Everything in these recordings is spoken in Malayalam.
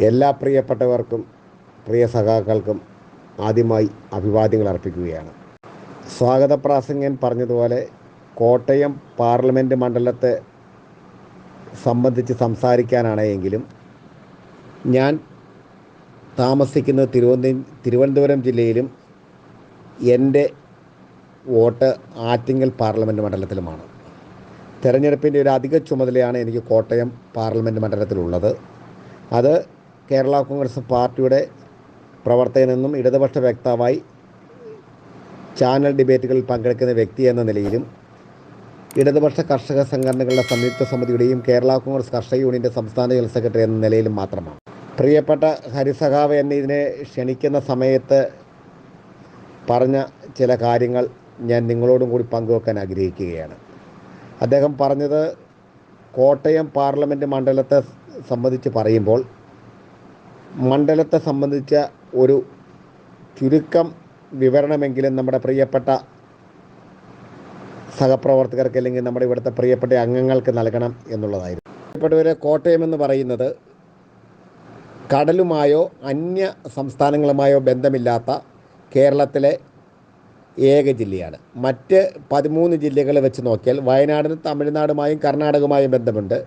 എല്ലാ പ്രിയപ്പെട്ടവർക്കും പ്രിയ സഖാക്കൾക്കും ആദ്യമായി അഭിവാദ്യങ്ങൾ അർപ്പിക്കുകയാണ്. സ്വാഗത പ്രാസംഗൻ പറഞ്ഞതുപോലെ കോട്ടയം പാർലമെന്റ് മണ്ഡലത്തെ സംബന്ധിച്ച് സംസാരിക്കാനാണ് എങ്കിലും ഞാൻ താമസിക്കുന്നത് തിരുവനന്തപുരം തിരുവനന്തപുരം ജില്ലയിലും എന്റെ വോട്ട് ആറ്റിങ്ങൽ പാർലമെന്റ് മണ്ഡലത്തിലുമാണ്. തെരഞ്ഞെടുപ്പിന്റെ ഒരു അധിക ചുമതലയാണ് എനിക്ക് കോട്ടയം പാർലമെന്റ് മണ്ഡലത്തിലുള്ളത്. അത് കേരള കോൺഗ്രസ് പാർട്ടിയുടെ പ്രവർത്തകനെന്നും ഇടതുപക്ഷ വ്യക്താവായി ചാനൽ ഡിബേറ്റുകളിൽ പങ്കെടുക്കുന്ന വ്യക്തി എന്ന നിലയിലും ഇടതുപക്ഷ കർഷക സംഘടനകളുടെ സംയുക്ത സമിതിയുടെയും കേരള കോൺഗ്രസ് കർഷക യൂണിയന്റെ സംസ്ഥാന ജനറൽ സെക്രട്ടറി എന്ന നിലയിലും മാത്രമാണ്. പ്രിയപ്പെട്ട ഹരിസഖാവ് എന്നെ ഇതിനെ ക്ഷണിക്കുന്ന സമയത്ത് പറഞ്ഞ ചില കാര്യങ്ങൾ ഞാൻ നിങ്ങളോടും കൂടി പങ്കുവെക്കാൻ ആഗ്രഹിക്കുകയാണ്. അദ്ദേഹം പറഞ്ഞത് കോട്ടയം പാർലമെന്റ് മണ്ഡലത്തെ സംബന്ധിച്ച് പറയുമ്പോൾ മണ്ഡലത്തെ സംബന്ധിച്ച ഒരു ചുരുക്കം വിവരണമെങ്കിലും നമ്മുടെ പ്രിയപ്പെട്ട സഹപ്രവർത്തകർക്ക് അല്ലെങ്കിൽ നമ്മുടെ ഇവിടുത്തെ പ്രിയപ്പെട്ട അംഗങ്ങൾക്ക് നൽകണം എന്നുള്ളതായിരുന്നു. പ്രിയപ്പെട്ടവരെ കോട്ടയം എന്ന് പറയുന്നത് കടലുമായോ അന്യ സംസ്ഥാനങ്ങളുമായോ ബന്ധമില്ലാത്ത കേരളത്തിലെ ഏക ജില്ലയാണ്. മറ്റ് പതിമൂന്ന് ജില്ലകൾ വെച്ച് നോക്കിയാൽ വയനാടിന് തമിഴ്നാടുമായും കർണാടകമായും ബന്ധമുണ്ട്.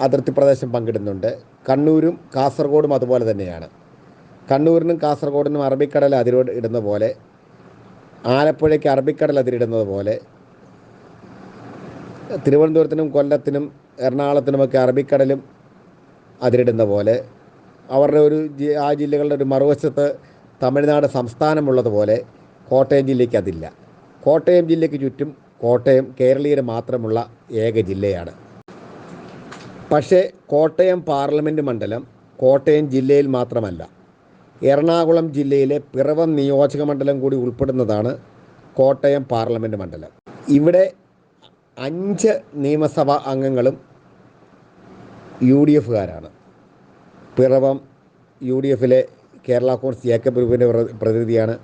അതിർത്തി പ്രദേശം പങ്കിടുന്നുണ്ട്. കണ്ണൂരും കാസർഗോഡും അതുപോലെ തന്നെയാണ്. കണ്ണൂരിനും കാസർഗോഡിനും അറബിക്കടൽ അതിരോട് ഇടുന്ന പോലെ ആലപ്പുഴയ്ക്ക് അറബിക്കടൽ അതിരിടുന്നത് പോലെ തിരുവനന്തപുരത്തിനും കൊല്ലത്തിനും എറണാകുളത്തിനുമൊക്കെ അറബിക്കടലും അതിരിടുന്ന പോലെ അവരുടെ ഒരു ആ ജില്ലകളുടെ ഒരു മറുവശത്ത് തമിഴ്നാട് സംസ്ഥാനമുള്ളതുപോലെ കോട്ടയം ജില്ലയ്ക്ക് അതില്ല. കോട്ടയം ജില്ലയ്ക്ക് ചുറ്റും കോട്ടയം കേരളീയർ മാത്രമുള്ള ഏക ജില്ലയാണ്. പക്ഷേ കോട്ടയം പാർലമെന്റ് മണ്ഡലം കോട്ടയം ജില്ലയിൽ മാത്രമല്ല എറണാകുളം ജില്ലയിലെ പിറവം നിയോജക മണ്ഡലം കൂടി ഉൾപ്പെടുന്നതാണ് കോട്ടയം പാർലമെന്റ് മണ്ഡലം. ഇവിടെ അഞ്ച് നിയമസഭാ അംഗങ്ങളും യു ഡി എഫുകാരാണ് പിറവം യു ഡി എഫിലെ കേരള കോൺഗ്രസ് ജേക്കബ് ഗ്രൂപ്പിന്റെ പ്രതിനിധിയാണ്.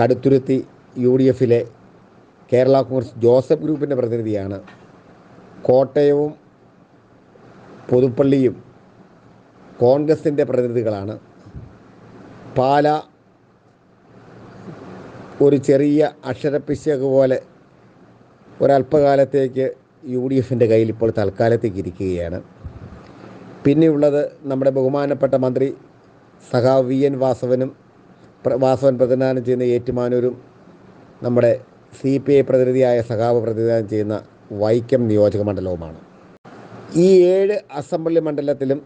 കടുത്തുരുത്തി യു ഡി എഫിലെ കേരള കോൺഗ്രസ് ജോസഫ് ഗ്രൂപ്പിന്റെ പ്രതിനിധിയാണ്. കോട്ടയവും പുതുപ്പള്ളിയും കോൺഗ്രസിന്റെ പ്രതിനിധികളാണ്. പാല ഒരു ചെറിയ അക്ഷരപ്പിശക് പോലെ ഒരല്പകാലത്തേക്ക് യു ഡി എഫിന്റെ കയ്യിൽ ഇപ്പോൾ തൽക്കാലത്തേക്ക് ഇരിക്കുകയാണ്. പിന്നെയുള്ളത് നമ്മുടെ ബഹുമാനപ്പെട്ട മന്ത്രി സഖാവ് വി എൻ വാസവനും വാസവൻ പ്രതിനിധാനം ചെയ്യുന്ന ഏറ്റുമാനൂരും നമ്മുടെ സി പി ഐ പ്രതിനിധിയായ സഖാവ് പ്രതിനിധാനം ചെയ്യുന്ന വൈക്കം നിയോജക മണ്ഡലവുമാണ്. ഈ ഏഴ് അസംബ്ലി മണ്ഡലത്തിലും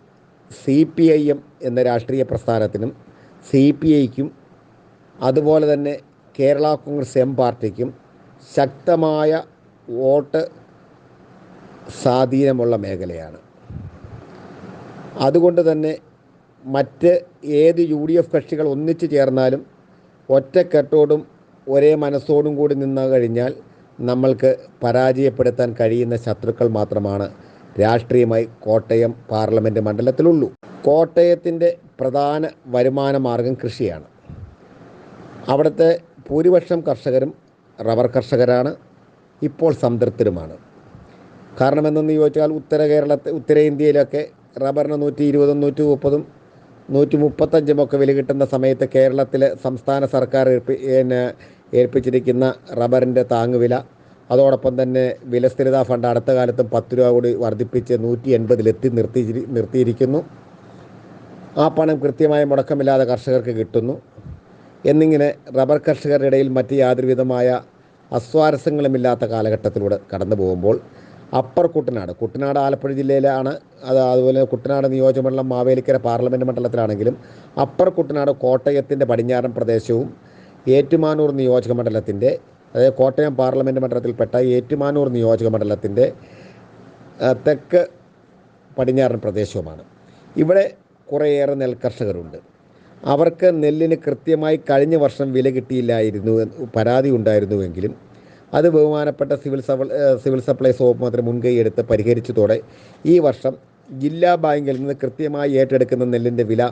സി പി ഐ എം എന്ന രാഷ്ട്രീയ പ്രസ്ഥാനത്തിനും സി പി ഐക്കും അതുപോലെ തന്നെ കേരള കോൺഗ്രസ് എം പാർട്ടിക്കും ശക്തമായ വോട്ട് സ്വാധീനമുള്ള മേഖലയാണ്. അതുകൊണ്ട് തന്നെ മറ്റ് ഏത് യു ഡി എഫ് കക്ഷികൾ ഒന്നിച്ചു ചേർന്നാലും ഒറ്റക്കെട്ടോടും ഒരേ മനസ്സോടും കൂടി നിന്ന് കഴിഞ്ഞാൽ നമ്മൾക്ക് പരാജയപ്പെടുത്താൻ കഴിയുന്ന ശത്രുക്കൾ മാത്രമാണ് രാഷ്ട്രീയമായി കോട്ടയം പാർലമെന്റ് മണ്ഡലത്തിലുള്ളൂ. കോട്ടയത്തിന്റെ പ്രധാന വരുമാന മാർഗം കൃഷിയാണ്. അവിടുത്തെ ഭൂരിപക്ഷം കർഷകരും റബ്ബർ കർഷകരാണ് ഇപ്പോൾ സംതൃപ്തരുമാണ്. കാരണം എന്തെന്ന് ചോദിച്ചാൽ ഉത്തര കേരളത്തെ ഉത്തരേന്ത്യയിലൊക്കെ റബ്ബറിന് നൂറ്റി ഇരുപതും നൂറ്റി മുപ്പതും നൂറ്റി മുപ്പത്തഞ്ചും ഒക്കെ വില കിട്ടുന്ന സമയത്ത് കേരളത്തിലെ സംസ്ഥാന സർക്കാർ പിന്നെ ഏൽപ്പിച്ചിരിക്കുന്ന റബ്ബറിന്റെ താങ്ങുവില അതോടൊപ്പം തന്നെ വിലസ്ഥിരതാ ഫണ്ട് അടുത്ത കാലത്തും പത്ത് രൂപ കൂടി വർദ്ധിപ്പിച്ച് നൂറ്റി എൺപതിലെത്തി നിർത്തി നിർത്തിയിരിക്കുന്നു. ആ പണം കൃത്യമായ മുടക്കമില്ലാതെ കർഷകർക്ക് കിട്ടുന്നു. എന്നിങ്ങനെ റബ്ബർ കർഷകരുടെ ഇടയിൽ മറ്റ് യാതൊരുവിധമായ അസ്വാരസ്യങ്ങളുമില്ലാത്ത കാലഘട്ടത്തിലൂടെ കടന്നു പോകുമ്പോൾ അപ്പർ കുട്ടനാട് കുട്ടനാട് ആലപ്പുഴ ജില്ലയിലാണ് അത് അതുപോലെ കുട്ടനാട് നിയോജകമണ്ഡലം മാവേലിക്കര പാർലമെന്റ് മണ്ഡലത്തിലാണെങ്കിലും അപ്പർ കുട്ടനാട് കോട്ടയത്തിന്റെ പടിഞ്ഞാറൻ പ്രദേശവും ഏറ്റുമാനൂർ നിയോജക മണ്ഡലത്തിന്റെ അതായത് കോട്ടയം പാർലമെന്റ് മണ്ഡലത്തിൽപ്പെട്ട ഏറ്റുമാനൂർ നിയോജക മണ്ഡലത്തിന്റെ തെക്ക് പടിഞ്ഞാറൻ പ്രദേശവുമാണ്. ഇവിടെ കുറേയേറെ നെൽകർഷകരുണ്ട്. അവർക്ക് നെല്ലിന് കൃത്യമായി കഴിഞ്ഞ വർഷം വില കിട്ടിയില്ലായിരുന്നു പരാതി ഉണ്ടായിരുന്നുവെങ്കിലും അത് ബഹുമാനപ്പെട്ട സിവിൽ സപ്ലൈ സിവിൽ സപ്ലൈസ് വകുപ്പ് മാത്രം മുൻകൈയെടുത്ത് പരിഹരിച്ചതോടെ ഈ വർഷം ജില്ലാ ബാങ്കിൽ നിന്ന് കൃത്യമായി ഏറ്റെടുക്കുന്ന നെല്ലിന്റെ വില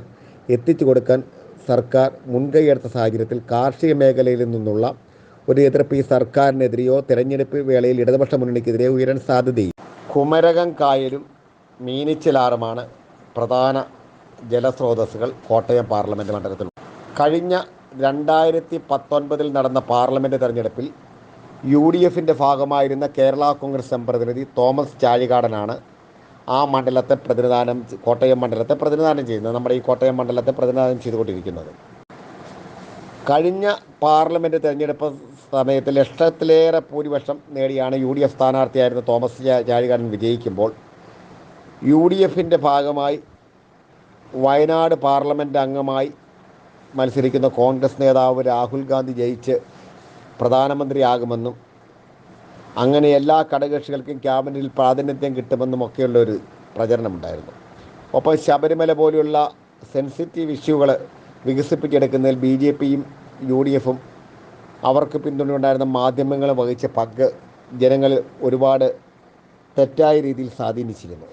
എത്തിച്ചു കൊടുക്കാൻ സർക്കാർ മുൻകൈയെടുത്ത സാഹചര്യത്തിൽ കാർഷിക മേഖലയിൽ നിന്നുള്ള ഒരു എതിർപ്പ് ഈ സർക്കാരിനെതിരെയോ തെരഞ്ഞെടുപ്പ് വേളയിൽ ഇടതുപക്ഷ മുന്നണിക്കെതിരെ ഉയരാൻ സാധ്യതയും കുമരകം കായലും മീനിച്ചിലാറുമാണ് പ്രധാന ജലസ്രോതസ്സുകൾ കോട്ടയം പാർലമെന്റ് മണ്ഡലത്തിൽ കഴിഞ്ഞ രണ്ടായിരത്തി പത്തൊൻപതിൽ നടന്ന പാർലമെന്റ് തെരഞ്ഞെടുപ്പിൽ യു ഡി എഫിന്റെ ഭാഗമായിരുന്ന കേരള കോൺഗ്രസ് എം പ്രതിനിധി തോമസ് ചാഴികാടനാണ് ആ മണ്ഡലത്തെ പ്രതിനിധാനം കോട്ടയം മണ്ഡലത്തെ പ്രതിനിധാനം ചെയ്യുന്നത്. നമ്മുടെ ഈ കോട്ടയം മണ്ഡലത്തെ പ്രതിനിധാനം ചെയ്തുകൊണ്ടിരിക്കുന്നത്. കഴിഞ്ഞ പാർലമെന്റ് തെരഞ്ഞെടുപ്പ് സമയത്ത് ലക്ഷത്തിലേറെ ഭൂരിപക്ഷം നേടിയാണ് യു ഡി എഫ് സ്ഥാനാർത്ഥിയായിരുന്ന തോമസ് ചാഴികാടൻ വിജയിക്കുമ്പോൾ. യു ഡി എഫിന്റെ ഭാഗമായി വയനാട് പാർലമെന്റ് അംഗമായി മത്സരിക്കുന്ന കോൺഗ്രസ് നേതാവ് രാഹുൽ ഗാന്ധി ജയിച്ച് പ്രധാനമന്ത്രിയാകുമെന്നും അങ്ങനെ എല്ലാ ഘടകകക്ഷികൾക്കും ക്യാബിനറ്റിൽ പ്രാതിനിധ്യം കിട്ടുമെന്നും ഒക്കെയുള്ള ഒരു പ്രചരണമുണ്ടായിരുന്നു. ഒപ്പം ശബരിമല പോലെയുള്ള സെൻസിറ്റീവ് ഇഷ്യൂകൾ വികസിപ്പിച്ചെടുക്കുന്നതിൽ ബി ജെ പിയും യു ഡി എഫും അവർക്ക് പിന്തുണയുണ്ടായിരുന്ന മാധ്യമങ്ങൾ വഹിച്ച പങ്ക് ജനങ്ങൾ ഒരുപാട് തെറ്റായ രീതിയിൽ സ്വാധീനിച്ചിരുന്നു.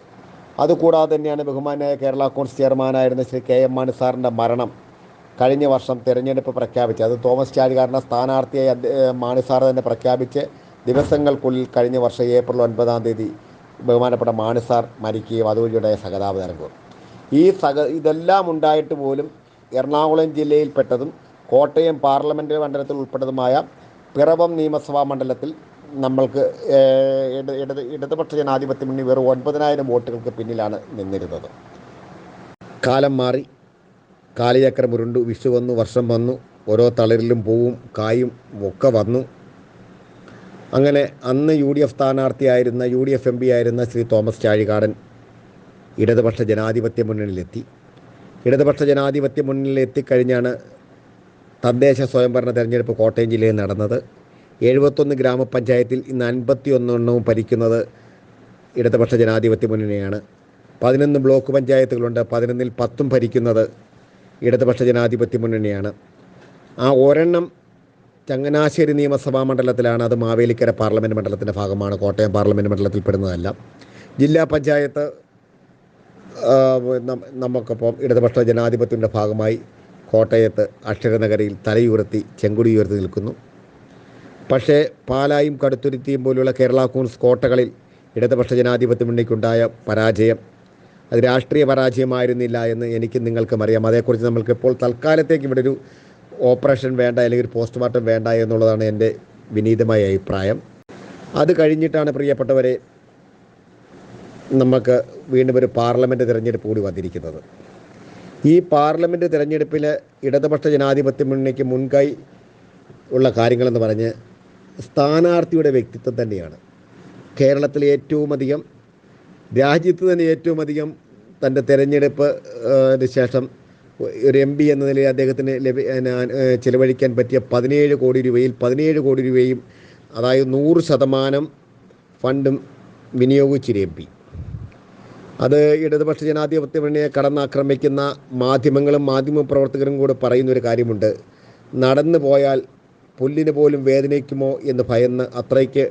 അതുകൂടാതെ തന്നെയാണ് ബഹുമാനായ കേരള കോൺഗ്രസ് ചെയർമാനായിരുന്ന ശ്രീ കെ എം മാണി സാറിന്റെ മരണം കഴിഞ്ഞ വർഷം തിരഞ്ഞെടുപ്പ് പ്രഖ്യാപിച്ചത്. അത് തോമസ് ചാഴികാരനെ സ്ഥാനാർത്ഥിയായി മാണി സാർ തന്നെ പ്രഖ്യാപിച്ച് ദിവസങ്ങൾക്കുള്ളിൽ കഴിഞ്ഞ വർഷം ഏപ്രിൽ ഒൻപതാം തീയതി ബഹുമാനപ്പെട്ട മാണി സാർ മരിക്കുകയും അതുവഴിയുടെ സഹതാപതരംഗവും ഈ സഹ ഇതെല്ലാം ഉണ്ടായിട്ട് പോലും എറണാകുളം ജില്ലയിൽപ്പെട്ടതും കോട്ടയം പാർലമെന്റ് മണ്ഡലത്തിൽ ഉൾപ്പെട്ടതുമായ പിറവം നിയമസഭാ മണ്ഡലത്തിൽ നമ്മൾക്ക് ഇടത് ഇടതുപക്ഷ ജനാധിപത്യ മുന്നണി വെറും ഒൻപതിനായിരം വോട്ടുകൾക്ക് പിന്നിലാണ് നിന്നിരുന്നത്. കാലം മാറി കാലചക്രം ഉരുണ്ടു വിഷു വന്നു വർഷം വന്നു ഓരോ തളിരിലും പൂവും കായും ഒക്കെ വന്നു. അങ്ങനെ അന്ന് U D F സ്ഥാനാർത്ഥിയായിരുന്ന U D F M P ആയിരുന്ന ശ്രീ തോമസ് ചാഴികാടൻ ഇടതുപക്ഷ ജനാധിപത്യ മുന്നണിയിലെത്തി. ഇടതുപക്ഷ ജനാധിപത്യ മുന്നണിയിൽ എത്തിക്കഴിഞ്ഞാണ് തദ്ദേശ സ്വയംഭരണ തെരഞ്ഞെടുപ്പ് കോട്ടയം ജില്ലയിൽ നടന്നത്. എഴുപത്തൊന്ന് ഗ്രാമപഞ്ചായത്തിൽ ഇന്ന് അൻപത്തി ഒന്നെണ്ണവും ഭരിക്കുന്നത് ഇടതുപക്ഷ ജനാധിപത്യ മുന്നണിയാണ്. പതിനൊന്ന് ബ്ലോക്ക് പഞ്ചായത്തുകളുണ്ട് പതിനൊന്നിൽ പത്തും ഭരിക്കുന്നത് ഇടതുപക്ഷ ജനാധിപത്യ മുന്നണിയാണ്. ആ ഒരെണ്ണം ചങ്ങനാശ്ശേരി നിയമസഭാ മണ്ഡലത്തിലാണ് അത് മാവേലിക്കര പാർലമെന്റ് മണ്ഡലത്തിന്റെ ഭാഗമാണ് കോട്ടയം പാർലമെന്റ് മണ്ഡലത്തിൽ പെടുന്നതല്ല ജില്ലാ പഞ്ചായത്ത് നമുക്കിപ്പം ഇടതുപക്ഷ ജനാധിപത്യത്തിന്റെ ഭാഗമായി കോട്ടയത്ത് അക്ഷരനഗരയിൽ തലയുയർത്തി ചെങ്കുടി ഉയർത്തി നിൽക്കുന്നു. പക്ഷേ പാലായും കടുത്തുരുത്തിയും പോലുള്ള കേരള കോൺഗ്രസ് കോട്ടകളിൽ ഇടതുപക്ഷ ജനാധിപത്യ മുന്നണിക്കുണ്ടായ പരാജയം അത് രാഷ്ട്രീയ പരാജയമായിരുന്നില്ല എന്ന് എനിക്ക് നിങ്ങൾക്കും അറിയാം. അതേക്കുറിച്ച് നമ്മൾക്ക് ഇപ്പോൾ തൽക്കാലത്തേക്ക് ഇവിടെ ഒരു ഓപ്പറേഷൻ വേണ്ട അല്ലെങ്കിൽ ഒരു പോസ്റ്റ്മോർട്ടം വേണ്ട എന്നുള്ളതാണ് എന്റെ വിനീതമായ അഭിപ്രായം. അത് കഴിഞ്ഞിട്ടാണ് പ്രിയപ്പെട്ടവരെ നമുക്ക് വീണ്ടും ഒരു പാർലമെന്റ് തിരഞ്ഞെടുപ്പ് കൂടി വന്നിരിക്കുന്നത്. ഈ പാർലമെന്റ് തിരഞ്ഞെടുപ്പിൽ ഇടതുപക്ഷ ജനാധിപത്യ മുന്നണിക്ക് മുൻകൈ ഉള്ള കാര്യങ്ങളെന്ന് പറഞ്ഞ് സ്ഥാനാർത്ഥിയുടെ വ്യക്തിത്വം തന്നെയാണ്. കേരളത്തിൽ ഏറ്റവും അധികം രാജ്യത്ത് തന്നെ ഏറ്റവും അധികം തന്റെ തിരഞ്ഞെടുപ്പ് ശേഷം ഒരു എം പി എന്ന നിലയിൽ അദ്ദേഹത്തിന് ലഭി ചിലവഴിക്കാൻ പറ്റിയ പതിനേഴ് കോടി രൂപയിൽ പതിനേഴ് കോടി രൂപയും അതായത് നൂറ് ശതമാനം ഫണ്ടും വിനിയോഗിച്ചൊരു എം പി. അത് ഇടതുപക്ഷ ജനാധിപത്യ മുന്നണിയെ കടന്നാക്രമിക്കുന്ന മാധ്യമങ്ങളും മാധ്യമ പ്രവർത്തകരും കൂടെ പറയുന്നൊരു കാര്യമുണ്ട്. നടന്നു പോയാൽ പുല്ലിന് പോലും വേദനിക്കുമോ എന്ന് ഭയന്ന് അത്രയ്ക്ക്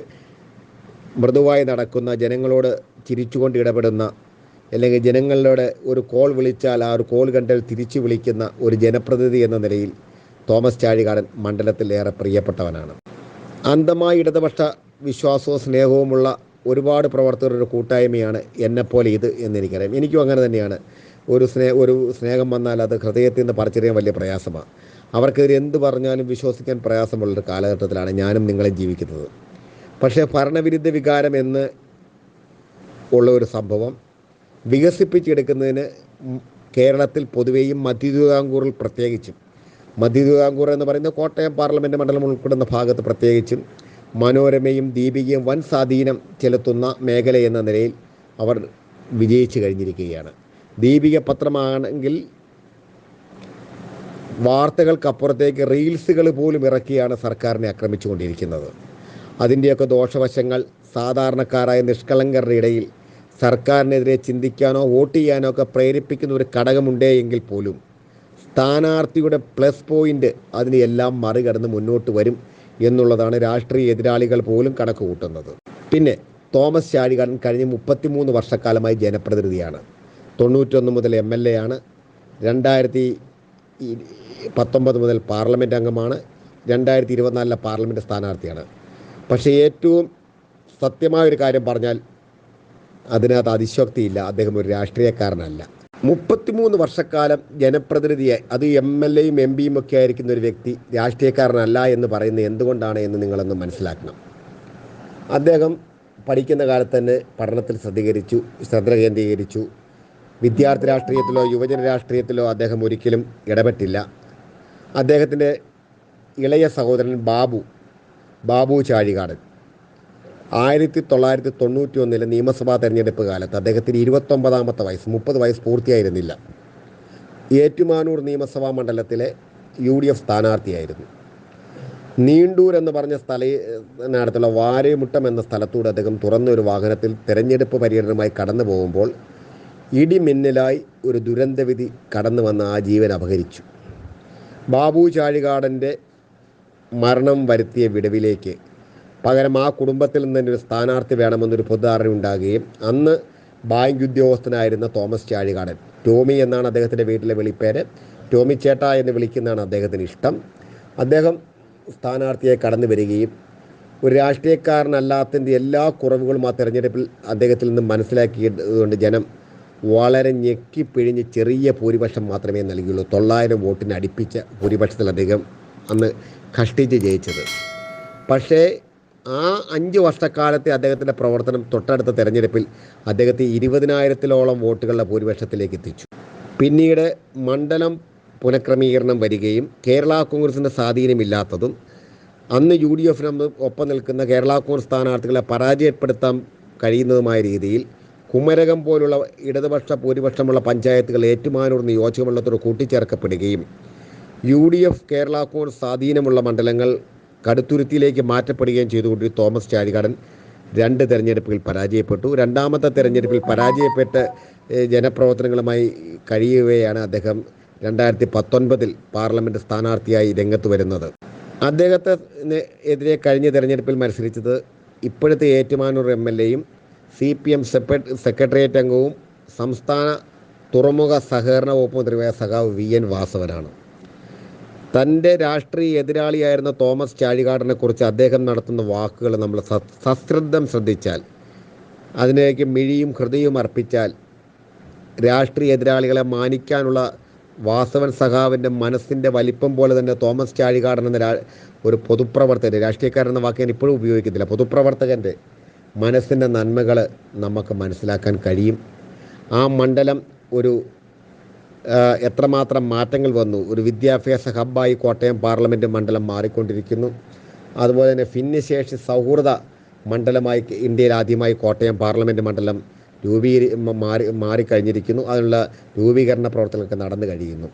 മൃദുവായി നടക്കുന്ന ജനങ്ങളോട് ചിരിച്ചുകൊണ്ട് ഇടപെടുന്ന അല്ലെങ്കിൽ ജനങ്ങളുടെ ഒരു കോൾ വിളിച്ചാൽ ആ ഒരു കോൾ കണ്ടാൽ തിരിച്ചു വിളിക്കുന്ന ഒരു ജനപ്രതിനിധി എന്ന നിലയിൽ തോമസ് ചാഴികാടൻ മണ്ഡലത്തിൽ ഏറെ പ്രിയപ്പെട്ടവനാണ്. അന്ധമായ ഇടതുപക്ഷ വിശ്വാസവും സ്നേഹവുമുള്ള ഒരുപാട് പ്രവർത്തകരുടെ കൂട്ടായ്മയാണ് എന്നെപ്പോലെ ഇത് എന്നെനിക്കറിയാം എനിക്കും അങ്ങനെ തന്നെയാണ്. ഒരു സ്നേഹ ഒരു സ്നേഹം വന്നാൽ അത് ഹൃദയത്തിൽ നിന്ന് പറിച്ചറിയാൻ വലിയ പ്രയാസമാണ്. അവർക്കെതിരെ എന്ത് പറഞ്ഞാലും വിശ്വസിക്കാൻ പ്രയാസമുള്ളൊരു കാലഘട്ടത്തിലാണ് ഞാനും നിങ്ങളെ ജീവിക്കുന്നത്. പക്ഷേ ഭരണവിരുദ്ധ വികാരം എന്ന് ഉള്ള ഒരു സംഭവം വികസിപ്പിച്ചെടുക്കുന്നതിന് കേരളത്തിൽ പൊതുവെയും മധ്യ തിരുവിതാംകൂറിൽ പ്രത്യേകിച്ചും മധ്യ തിരുവിതാംകൂർ എന്ന് പറയുന്നത് കോട്ടയം പാർലമെന്റ് മണ്ഡലം ഉൾപ്പെടുന്ന ഭാഗത്ത് പ്രത്യേകിച്ചും മനോരമയും ദീപികയും വൻ സ്വാധീനം ചെലുത്തുന്ന മേഖല എന്ന നിലയിൽ അവർ വിജയിച്ചു കഴിഞ്ഞിരിക്കുകയാണ്. ദീപിക പത്രമാണെങ്കിൽ വാർത്തകൾക്കപ്പുറത്തേക്ക് റീൽസുകൾ പോലും ഇറക്കിയാണ് സർക്കാരിനെ ആക്രമിച്ചുകൊണ്ടിരിക്കുന്നത്. അതിന്റെയൊക്കെ ദോഷവശങ്ങൾ സാധാരണക്കാരായ നിഷ്കളങ്കരുടെ ഇടയിൽ സർക്കാരിനെതിരെ ചിന്തിക്കാനോ വോട്ട് ചെയ്യാനോ ഒക്കെ പ്രേരിപ്പിക്കുന്ന ഒരു ഘടകമുണ്ടേ എങ്കിൽ പോലും സ്ഥാനാർത്ഥിയുടെ പ്ലസ് പോയിന്റ് അതിനെല്ലാം മറികടന്ന് മുന്നോട്ട് വരും എന്നുള്ളതാണ് രാഷ്ട്രീയ എതിരാളികൾ പോലും കണക്ക് കൂട്ടുന്നത് പിന്നെ തോമസ് ചാഴികൻ കഴിഞ്ഞ മുപ്പത്തിമൂന്ന് വർഷക്കാലമായി ജനപ്രതിനിധിയാണ്. തൊണ്ണൂറ്റൊന്ന് മുതൽ എം എൽ എ ആണ്. രണ്ടായിരത്തി പത്തൊമ്പത് മുതൽ പാർലമെന്റ് അംഗമാണ്. രണ്ടായിരത്തി ഇരുപത്തിനാലിലെ പാർലമെന്റ് സ്ഥാനാർത്ഥിയാണ്. പക്ഷേ ഏറ്റവും സത്യമായ ഒരു കാര്യം പറഞ്ഞാൽ അതിനകത്ത് അതിശോക്തിയില്ല. അദ്ദേഹം ഒരു രാഷ്ട്രീയക്കാരനല്ല. മുപ്പത്തിമൂന്ന് വർഷക്കാലം ജനപ്രതിനിധിയെ അത് എം എൽ എയും എം പിയും ഒക്കെ ആയിരിക്കുന്ന ഒരു വ്യക്തി രാഷ്ട്രീയക്കാരനല്ല എന്ന് പറയുന്നത് എന്തുകൊണ്ടാണ് എന്ന് നിങ്ങളൊന്ന് മനസ്സിലാക്കണം. അദ്ദേഹം പഠിക്കുന്ന കാലത്ത് തന്നെ പഠനത്തിൽ ശ്രദ്ധീകരിച്ചു ശ്രദ്ധ കേന്ദ്രീകരിച്ചു. വിദ്യാർത്ഥി രാഷ്ട്രീയത്തിലോ യുവജന രാഷ്ട്രീയത്തിലോ അദ്ദേഹം ഒരിക്കലും ഇടപെട്ടില്ല. അദ്ദേഹത്തിന്റെ ഇളയ സഹോദരൻ ബാബു ബാബു ചാഴികാടൻ. ആയിരത്തി തൊള്ളായിരത്തി തൊണ്ണൂറ്റി ഒന്നിലെ നിയമസഭാ തെരഞ്ഞെടുപ്പ് കാലത്ത് അദ്ദേഹത്തിന് ഇരുപത്തൊമ്പതാമത്തെ വയസ്സ് മുപ്പത് വയസ്സ് പൂർത്തിയായിരുന്നില്ല. ഏറ്റുമാനൂർ നിയമസഭാ മണ്ഡലത്തിലെ യു ഡി എഫ് സ്ഥാനാർത്ഥിയായിരുന്നു. നീണ്ടൂർ എന്ന് പറഞ്ഞ സ്ഥലത്തിനടുത്തുള്ള വാരേമുട്ടം എന്ന സ്ഥലത്തൂടെ അദ്ദേഹം തുറന്ന ഒരു വാഹനത്തിൽ തെരഞ്ഞെടുപ്പ് പര്യടനമായി കടന്നു പോകുമ്പോൾ ഇടിമിന്നലായി ഒരു ദുരന്തവിധി കടന്നു വന്ന ആ ജീവൻ അപഹരിച്ചു. ബാബു ചാഴികാടന്റെ മരണം വരുത്തിയ വിടവിലേക്ക് പകരം ആ കുടുംബത്തിൽ നിന്ന് തന്നെ ഒരു സ്ഥാനാർത്ഥി വേണമെന്നൊരു പൊതുധാരണ ഉണ്ടാകുകയും അന്ന് ബാങ്ക് ഉദ്യോഗസ്ഥനായിരുന്ന തോമസ് ചാഴികാടൻ ടോമി എന്നാണ് അദ്ദേഹത്തിന്റെ വീട്ടിലെ വിളിപ്പേര്. ടോമി ചേട്ട എന്ന് വിളിക്കുന്നതാണ് അദ്ദേഹത്തിന് ഇഷ്ടം. അദ്ദേഹം സ്ഥാനാർത്ഥിയെ കടന്നു വരികയും ഒരു രാഷ്ട്രീയക്കാരനല്ലാത്തതിന്റെ എല്ലാ കുറവുകളും ആ തെരഞ്ഞെടുപ്പിൽ അദ്ദേഹത്തിൽ നിന്ന് മനസ്സിലാക്കിയതുകൊണ്ട് ജനം വളരെ ഞെക്കിപ്പിഴിഞ്ഞ് ചെറിയ ഭൂരിപക്ഷം മാത്രമേ നൽകിയുള്ളൂ. തൊള്ളായിരം വോട്ടിന് അടുപ്പിച്ച ഭൂരിപക്ഷത്തിൽ അദ്ദേഹം അന്ന് കഷ്ടിച്ച് ജയിച്ചത്. പക്ഷേ ആ അഞ്ച് വർഷക്കാലത്തെ അദ്ദേഹത്തിന്റെ പ്രവർത്തനം തൊട്ടടുത്ത തെരഞ്ഞെടുപ്പിൽ അദ്ദേഹത്തെ ഇരുപതിനായിരത്തിലോളം വോട്ടുകളുടെ ഭൂരിപക്ഷത്തിലേക്ക് എത്തിച്ചു. പിന്നീട് മണ്ഡലം പുനഃക്രമീകരണം വരികയും കേരള കോൺഗ്രസിന്റെ സ്വാധീനമില്ലാത്തതും അന്ന് യു ഡി എഫിന് ഒപ്പം നിൽക്കുന്ന കേരള കോൺഗ്രസ് സ്ഥാനാർത്ഥികളെ പരാജയപ്പെടുത്താൻ കഴിയുന്നതുമായ രീതിയിൽ കുമരകം പോലുള്ള ഇടതുപക്ഷ ഭൂരിപക്ഷമുള്ള പഞ്ചായത്തുകൾ ഏറ്റുമാനൂർ നിയോജകമണ്ഡലത്തോട് കൂട്ടിച്ചേർക്കപ്പെടുകയും U D F Kerala Congress സ്വാധീനമുള്ള മണ്ഡലങ്ങൾ കടുത്തുരുത്തിയിലേക്ക് മാറ്റപ്പെടുകയും ചെയ്തുകൊണ്ട് തോമസ് ചാഴികാടൻ രണ്ട് തെരഞ്ഞെടുപ്പുകൾ പരാജയപ്പെട്ടു. രണ്ടാമത്തെ തെരഞ്ഞെടുപ്പിൽ പരാജയപ്പെട്ട് ജനപ്രവർത്തനങ്ങളുമായി കഴിയുകയാണ് അദ്ദേഹം രണ്ടായിരത്തി പത്തൊൻപതിൽ പാർലമെന്റ് സ്ഥാനാർത്ഥിയായി രംഗത്ത് വരുന്നത്. അദ്ദേഹത്തെ എതിരെ കഴിഞ്ഞ തെരഞ്ഞെടുപ്പിൽ മത്സരിച്ചത് ഇപ്പോഴത്തെ ഏറ്റുമാനൂർ എം എൽ എയും സി പി എം സെക്രട്ടേറിയറ്റ് അംഗവും സംസ്ഥാന തുറമുഖ സഹകരണ വകുപ്പ് മന്ത്രിയായ സഖാവ് വി എൻ വാസവനാണ്. തന്റെ രാഷ്ട്രീയ എതിരാളിയായിരുന്ന തോമസ് ചാഴികാടനെ കുറിച്ച് അദ്ദേഹം നടത്തുന്ന വാക്കുകൾ നമ്മൾ സശ്രദ്ധം ശ്രദ്ധിച്ചാൽ അതിലേക്ക് മിഴിയും ഹൃദയവും അർപ്പിച്ചാൽ രാഷ്ട്രീയ എതിരാളികളെ മാനിക്കാനുള്ള വാസവൻ സഖാവിന്റെ മനസ്സിന്റെ വലിപ്പം പോലെ തന്നെ തോമസ് ചാഴികാടൻ എന്ന ഒരു പൊതുപ്രവർത്തകന്റെ രാഷ്ട്രീയക്കാരൻ എന്ന വാക്ക് ഞാൻ ഇപ്പോഴും ഉപയോഗിക്കത്തില്ല. പൊതുപ്രവർത്തകന്റെ മനസ്സിന്റെ നന്മകൾ നമുക്ക് മനസ്സിലാക്കാൻ കഴിയും. ആ മണ്ഡലം ഒരു എത്രമാത്രം മാറ്റങ്ങൾ വന്നു? ഒരു വിദ്യാഭ്യാസ ഹബ്ബായി കോട്ടയം പാർലമെന്റ് മണ്ഡലം മാറിക്കൊണ്ടിരിക്കുന്നു. അതുപോലെ തന്നെ ഭിന്നശേഷി സൗഹൃദ മണ്ഡലമായി ഇന്ത്യയിൽ ആദ്യമായി കോട്ടയം പാർലമെന്റ് മണ്ഡലം രൂപീകരി മാറി മാറിക്കഴിഞ്ഞിരിക്കുന്നു. അതിനുള്ള രൂപീകരണ പ്രവർത്തനങ്ങളൊക്കെ നടന്നു കഴിയുന്നു.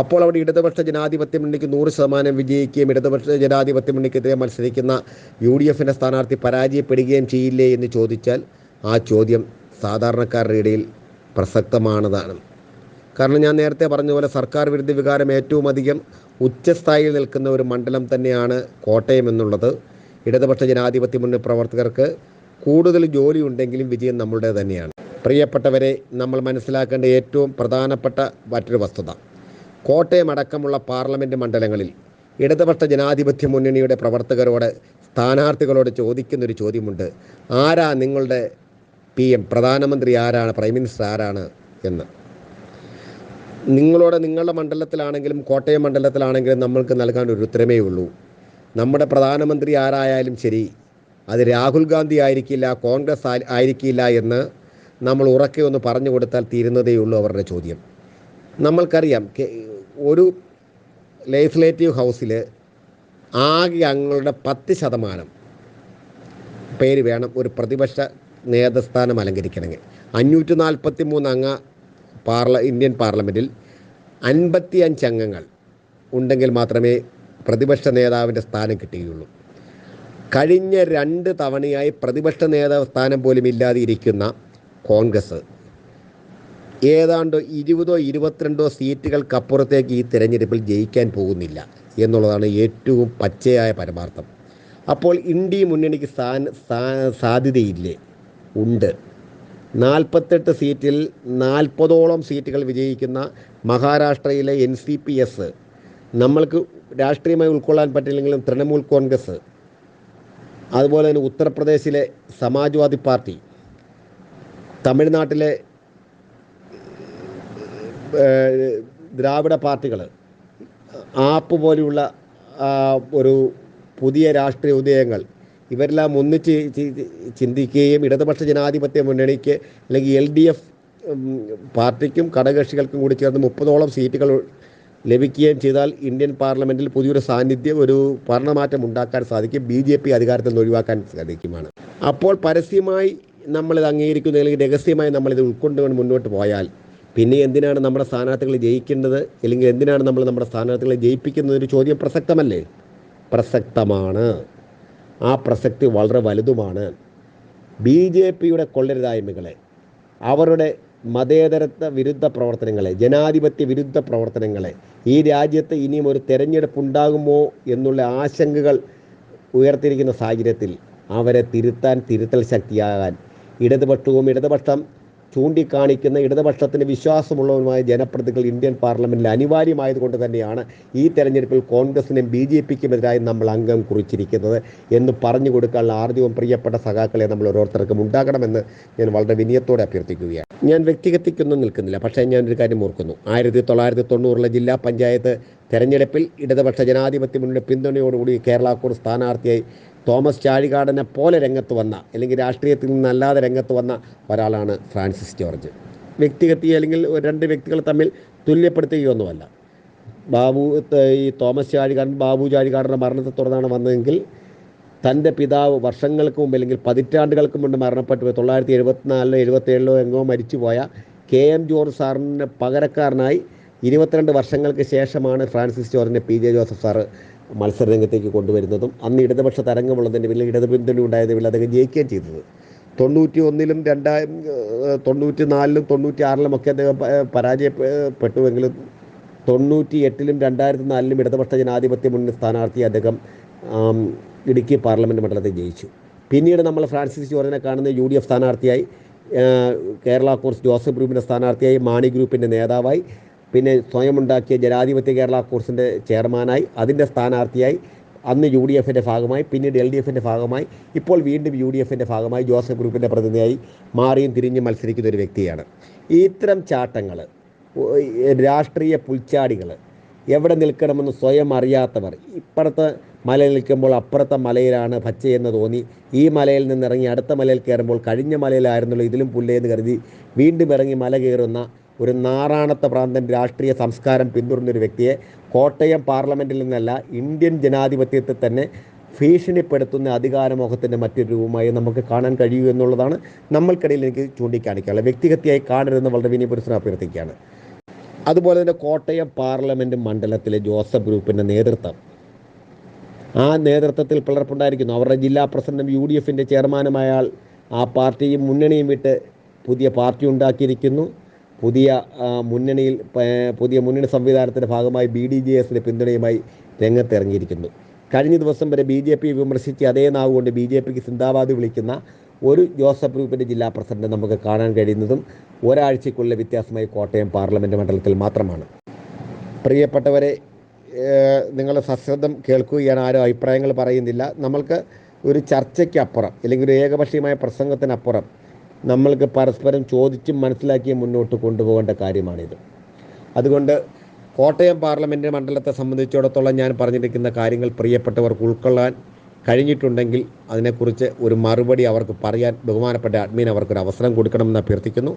അപ്പോൾ അവിടെ ഇടതുപക്ഷ ജനാധിപത്യ മുന്നണിക്ക് നൂറ് ശതമാനം വിജയിക്കുകയും ഇടതുപക്ഷ ജനാധിപത്യ മുന്നണിക്കെതിരെ മത്സരിക്കുന്ന യു ഡി എഫിന്റെ സ്ഥാനാർത്ഥി പരാജയപ്പെടുകയും ചെയ്യില്ലേ എന്ന് ചോദിച്ചാൽ ആ ചോദ്യം സാധാരണക്കാരുടെ ഇടയിൽ പ്രസക്തമാണതാണ് കാരണം ഞാൻ നേരത്തെ പറഞ്ഞ പോലെ സർക്കാർ വിരുദ്ധ വികാരം ഏറ്റവും അധികം ഉച്ചസ്ഥായിയിൽ നിൽക്കുന്ന ഒരു മണ്ഡലം തന്നെയാണ് കോട്ടയം എന്നുള്ളത്. ഇടതുപക്ഷ ജനാധിപത്യ മുന്നണി പ്രവർത്തകർക്ക് കൂടുതൽ ജോലി ഉണ്ടെങ്കിലും വിജയം നമ്മളുടെ തന്നെയാണ്. പ്രിയപ്പെട്ടവരെ നമ്മൾ മനസ്സിലാക്കേണ്ട ഏറ്റവും പ്രധാനപ്പെട്ട മറ്റൊരു വസ്തുത. കോട്ടയം അടക്കമുള്ള പാർലമെന്റ് മണ്ഡലങ്ങളിൽ ഇടതുപക്ഷ ജനാധിപത്യ മുന്നണിയുടെ പ്രവർത്തകരോട് സ്ഥാനാർത്ഥികളോട് ചോദിക്കുന്നൊരു ചോദ്യമുണ്ട്. ആരാ നിങ്ങളുടെ പി എം? പ്രധാനമന്ത്രി ആരാണ്? പ്രൈം മിനിസ്റ്റർ ആരാണ് എന്ന്. നിങ്ങളോട് നിങ്ങളുടെ മണ്ഡലത്തിലാണെങ്കിലും കോട്ടയം മണ്ഡലത്തിലാണെങ്കിലും നമ്മൾക്ക് നൽകാൻ ഒരു ഉത്തരമേ ഉള്ളൂ. നമ്മുടെ പ്രധാനമന്ത്രി ആരായാലും ശരി അത് രാഹുൽ ഗാന്ധി ആയിരിക്കില്ല കോൺഗ്രസ് ആയിരിക്കില്ല എന്ന് നമ്മൾ ഉറക്കെ ഒന്ന് പറഞ്ഞു കൊടുത്താൽ തീരുന്നതേ ഉള്ളൂ അവരുടെ ചോദ്യം. നമ്മൾക്കറിയാം ഒരു ലെജിസ്ലേറ്റീവ് ഹൗസിൽ ആകെ അംഗങ്ങളുടെ പത്ത് ശതമാനം പേര് വേണം ഒരു പ്രതിപക്ഷ നേതൃസ്ഥാനം അലങ്കരിക്കണമെങ്കിൽ. അഞ്ഞൂറ്റി നാൽപ്പത്തി മൂന്ന് അംഗ പാർല ഇന്ത്യൻ പാർലമെന്റിൽ അൻപത്തി അഞ്ച് അംഗങ്ങൾ ഉണ്ടെങ്കിൽ മാത്രമേ പ്രതിപക്ഷ നേതാവിന്റെ സ്ഥാനം കിട്ടുകയുള്ളൂ. കഴിഞ്ഞ രണ്ട് തവണയായി പ്രതിപക്ഷ നേതാവ് സ്ഥാനം പോലും ഇല്ലാതെ ഇരിക്കുന്ന കോൺഗ്രസ് ഏതാണ്ട് ഇരുപതോ ഇരുപത്തിരണ്ടോ സീറ്റുകൾക്കപ്പുറത്തേക്ക് ഈ തിരഞ്ഞെടുപ്പിൽ ജയിക്കാൻ പോകുന്നില്ല എന്നുള്ളതാണ് ഏറ്റവും പച്ചയായ പരമാർത്ഥം. അപ്പോൾ ഇന്ത്യ മുന്നണിക്ക് സാധ്യതയില്ലേ? ഉണ്ട്. നാൽപ്പത്തെട്ട് സീറ്റിൽ നാൽപ്പതോളം സീറ്റുകൾ വിജയിക്കുന്ന മഹാരാഷ്ട്രയിലെ എൻ സി പി എസ് നമ്മൾക്ക് രാഷ്ട്രീയമായി ഉൾക്കൊള്ളാൻ പറ്റില്ലെങ്കിലും തൃണമൂൽ കോൺഗ്രസ് അതുപോലെ തന്നെ ഉത്തർപ്രദേശിലെ സമാജ്വാദി പാർട്ടി തമിഴ്നാട്ടിലെ ദ്രാവിഡ പാർട്ടികൾ ആപ്പ് പോലെയുള്ള ഒരു പുതിയ രാഷ്ട്രീയ ഉദയങ്ങൾ ഇവരെല്ലാം ഒന്നിച്ച് ചിന്തിക്കുകയും ഇടതുപക്ഷ ജനാധിപത്യ മുന്നണിക്ക് അല്ലെങ്കിൽ എൽ ഡി എഫ് പാർട്ടിക്കും ഘടകകക്ഷികൾക്കും കൂടി ചേർന്ന് മുപ്പതോളം സീറ്റുകൾ ലഭിക്കുകയും ചെയ്താൽ ഇന്ത്യൻ പാർലമെന്റിൽ പുതിയൊരു സാന്നിധ്യം ഒരു ഭരണമാറ്റം ഉണ്ടാക്കാൻ സാധിക്കും. ബി ജെ പി അധികാരത്തിൽ നിന്ന് ഒഴിവാക്കാൻ സാധിക്കുമാണ്. അപ്പോൾ പരസ്യമായി നമ്മളിത് അംഗീകരിക്കുന്നു അല്ലെങ്കിൽ രഹസ്യമായി നമ്മളിത് ഉൾക്കൊണ്ടുകൊണ്ട് മുന്നോട്ട് പോയാൽ പിന്നെ എന്തിനാണ് നമ്മുടെ സ്ഥാനാർത്ഥികളെ ജയിക്കേണ്ടത്? അല്ലെങ്കിൽ എന്തിനാണ് നമ്മൾ നമ്മുടെ സ്ഥാനാർത്ഥികളെ ജയിപ്പിക്കുന്നത്? ഒരു ചോദ്യം പ്രസക്തമല്ലേ? പ്രസക്തമാണ്. ആ പ്രസക്തി വളരെ വലുതുമാണ്. ബി ജെ പിയുടെ കൊള്ളരുതായ്മകളെ അവരുടെ മതേതരത്വ വിരുദ്ധ പ്രവർത്തനങ്ങളെ ജനാധിപത്യ വിരുദ്ധ പ്രവർത്തനങ്ങളെ ഈ രാജ്യത്ത് ഇനിയും ഒരു തെരഞ്ഞെടുപ്പ് ഉണ്ടാകുമോ എന്നുള്ള ആശങ്കകൾ ഉയർത്തിയിരിക്കുന്ന സാഹചര്യത്തിൽ അവരെ തിരുത്താൻ തിരുത്തൽ ശക്തിയാകാൻ ഇടതുപക്ഷവും ഇടതുപക്ഷം ചൂണ്ടിക്കാണിക്കുന്ന ഇടതുപക്ഷത്തിന് വിശ്വാസമുള്ളവരുമായ ജനപ്രതികൾ ഇന്ത്യൻ പാർലമെന്റിൽ അനിവാര്യമായതുകൊണ്ട് തന്നെയാണ് ഈ തെരഞ്ഞെടുപ്പിൽ കോൺഗ്രസിനും ബി ജെ പിക്കുമെതിരായി നമ്മൾ അംഗം കുറിച്ചിരിക്കുന്നത് എന്ന് പറഞ്ഞു കൊടുക്കാനുള്ള ആർജവും പ്രിയപ്പെട്ട സഖാക്കളെ നമ്മൾ ഓരോരുത്തർക്കും ഉണ്ടാകണമെന്ന് ഞാൻ വളരെ വിനയത്തോടെ അഭ്യർത്ഥിക്കുകയാണ്. ഞാൻ വ്യക്തിഗതിക്കൊന്നും നിൽക്കുന്നില്ല. പക്ഷേ ഞാനൊരു കാര്യം ഓർക്കുന്നു. ആയിരത്തി തൊള്ളായിരത്തി തൊണ്ണൂറിലെ ജില്ലാ പഞ്ചായത്ത് തെരഞ്ഞെടുപ്പിൽ ഇടതുപക്ഷ ജനാധിപത്യ മുന്നണി പിന്തുണയോടുകൂടി കേരള സ്ഥാനാർത്ഥിയായി തോമസ് ചാഴികാടനെ പോലെ രംഗത്ത് വന്ന അല്ലെങ്കിൽ രാഷ്ട്രീയത്തിൽ നിന്നല്ലാതെ രംഗത്ത് വന്ന ഒരാളാണ് ഫ്രാൻസിസ് ജോർജ്. വ്യക്തിഗതി അല്ലെങ്കിൽ രണ്ട് വ്യക്തികൾ തമ്മിൽ തുല്യപ്പെടുത്തുകയൊന്നുമല്ല. ബാബു ഈ തോമസ് ചാഴികാടൻ ബാബു ചാഴികാടന്റെ മരണത്തെ തുടർന്നാണ് വന്നതെങ്കിൽ തന്റെ പിതാവ് വർഷങ്ങൾക്ക് മുമ്പ് അല്ലെങ്കിൽ പതിറ്റാണ്ടുകൾക്ക് മുമ്പ് മരണപ്പെട്ടു തൊള്ളായിരത്തി എഴുപത്തിനാലിലോ എഴുപത്തേഴിലോ എങ്ങോ മരിച്ചുപോയ കെ എം ജോർജ് സാറിന് പകരക്കാരനായി ഇരുപത്തിരണ്ട് വർഷങ്ങൾക്ക് ശേഷമാണ് ഫ്രാൻസിസ് ജോർജിനെ പി ജെ ജോസഫ് സാറ് മത്സരരംഗത്തേക്ക് കൊണ്ടുവരുന്നതും അന്ന് ഇടതുപക്ഷ തരംഗമുള്ളതിന്റെ പേരിൽ ഇടതു പിന്തുണ ഉണ്ടായതിന്റെ പേരിൽ അദ്ദേഹം ജയിക്കുകയും ചെയ്തത്. തൊണ്ണൂറ്റി ഒന്നിലും രണ്ടായിരം തൊണ്ണൂറ്റി നാലിലും തൊണ്ണൂറ്റി ആറിലും ഒക്കെ അദ്ദേഹം പരാജയപ്പെട്ടുവെങ്കിലും തൊണ്ണൂറ്റി എട്ടിലും രണ്ടായിരത്തി നാലിലും ഇടതുപക്ഷ ജനാധിപത്യ മുന്നണി സ്ഥാനാർത്ഥി അദ്ദേഹം ഇടുക്കി പാർലമെന്റ് മണ്ഡലത്തിൽ ജയിച്ചു. പിന്നീട് നമ്മൾ ഫ്രാൻസിസ് ജോർജിനെ കാണുന്ന യു ഡി എഫ് സ്ഥാനാർത്ഥിയായി കേരള കോൺഗ്രസ് ജോസഫ് ഗ്രൂപ്പിന്റെ സ്ഥാനാർത്ഥിയായി മാണി ഗ്രൂപ്പിന്റെ നേതാവായി പിന്നെ സ്വയമുണ്ടാക്കിയ ജനാധിപത്യ കേരള കോൺഗ്രസിന്റെ ചെയർമാനായി അതിന്റെ സ്ഥാനാർത്ഥിയായി അന്ന് യു ഡി എഫിന്റെ ഭാഗമായി പിന്നീട് എൽ ഡി എഫിന്റെ ഭാഗമായി ഇപ്പോൾ വീണ്ടും യു ഡി എഫിന്റെ ഭാഗമായി ജോസഫ് ഗ്രൂപ്പിന്റെ പ്രതിനിധിയായി മാറിയും തിരിഞ്ഞും മത്സരിക്കുന്ന ഒരു വ്യക്തിയാണ്. ഇത്തരം ചാട്ടങ്ങൾ രാഷ്ട്രീയ പുൽച്ചാടികൾ എവിടെ നിൽക്കണമെന്ന് സ്വയം അറിയാത്തവർ ഇപ്പുറത്തെ മലയിൽ നിൽക്കുമ്പോൾ അപ്പുറത്തെ മലയിലാണ് പച്ചയെന്ന് തോന്നി ഈ മലയിൽ നിന്ന് ഇറങ്ങി അടുത്ത മലയിൽ കയറുമ്പോൾ കഴിഞ്ഞ മലയിലായിരുന്നുള്ളൂ ഇതിലും പുല്ലേ എന്ന് കരുതി വീണ്ടും ഇറങ്ങി മല കയറുന്ന ഒരു നാറാണത്ത പ്രാന്തൻ രാഷ്ട്രീയ സംസ്കാരം പിന്തുടർന്നൊരു വ്യക്തിയെ കോട്ടയം പാർലമെന്റിൽ നിന്നല്ല ഇന്ത്യൻ ജനാധിപത്യത്തെ തന്നെ ഭീഷണിപ്പെടുത്തുന്ന അധികാരമോഹത്തിന്റെ മറ്റൊരു രൂപമായി നമുക്ക് കാണാൻ കഴിയൂ എന്നുള്ളതാണ് നമ്മൾക്കിടയിൽ എനിക്ക് ചൂണ്ടിക്കാണിക്കാനുള്ളത്. വ്യക്തിഗതയായി കാണരുതെന്ന് വളരെ വിനയപുരസ്സരം അഭ്യർത്ഥിക്കുകയാണ്. അതുപോലെ തന്നെ കോട്ടയം പാർലമെന്റ് മണ്ഡലത്തിലെ ജോസഫ് ഗ്രൂപ്പിന്റെ നേതൃത്വം. ആ നേതൃത്വത്തിൽ പിളർപ്പുണ്ടായിരിക്കുന്നു. അവരുടെ ജില്ലാ പ്രസിഡന്റും യു ഡി എഫിന്റെ ചെയർമാനുമായ ആൾ ആ പാർട്ടിയും മുന്നണിയും വിട്ട് പുതിയ പാർട്ടി ഉണ്ടാക്കിയിരിക്കുന്നു. പുതിയ മുന്നണിയിൽ പുതിയ മുന്നണി സംവിധാനത്തിന്റെ ഭാഗമായി ബി ഡി ജെ എസിന്റെ പിന്തുണയുമായി രംഗത്തിറങ്ങിയിരിക്കുന്നു. കഴിഞ്ഞ ദിവസം വരെ ബി ജെ പി വിമർശിച്ച് അതേ നാവ് കൊണ്ട് ബി ജെ പിക്ക് സിന്ദാബാദ് വിളിക്കുന്ന ഒരു ജോസഫ് ഗ്രൂപ്പിന്റെ ജില്ലാ പ്രസിഡന്റ് നമുക്ക് കാണാൻ കഴിയുന്നതും ഒരാഴ്ചയ്ക്കുള്ള വ്യത്യാസമായി കോട്ടയം പാർലമെന്റ് മണ്ഡലത്തിൽ മാത്രമാണ്. പ്രിയപ്പെട്ടവരെ നിങ്ങൾ സശ്രദ്ധം കേൾക്കുകയാണ് ആരും അഭിപ്രായങ്ങൾ പറയുന്നില്ല. നമ്മൾക്ക് ഒരു ചർച്ചയ്ക്കപ്പുറം അല്ലെങ്കിൽ ഒരു ഏകപക്ഷീയമായ പ്രസംഗത്തിനപ്പുറം നമ്മൾക്ക് പരസ്പരം ചോദിച്ചും മനസ്സിലാക്കിയും മുന്നോട്ട് കൊണ്ടുപോകേണ്ട കാര്യമാണിത്. അതുകൊണ്ട് കോട്ടയം പാർലമെന്റ് മണ്ഡലത്തെ സംബന്ധിച്ചിടത്തോളം ഞാൻ പറഞ്ഞിരിക്കുന്ന കാര്യങ്ങൾ പ്രിയപ്പെട്ടവർക്ക് ഉൾക്കൊള്ളാൻ കഴിഞ്ഞിട്ടുണ്ടെങ്കിൽ അതിനെക്കുറിച്ച് ഒരു മറുപടി അവർക്ക് പറയാൻ ബഹുമാനപ്പെട്ട അഡ്മിൻ അവർക്കൊരു അവസരം കൊടുക്കണമെന്ന് അഭ്യർത്ഥിക്കുന്നു.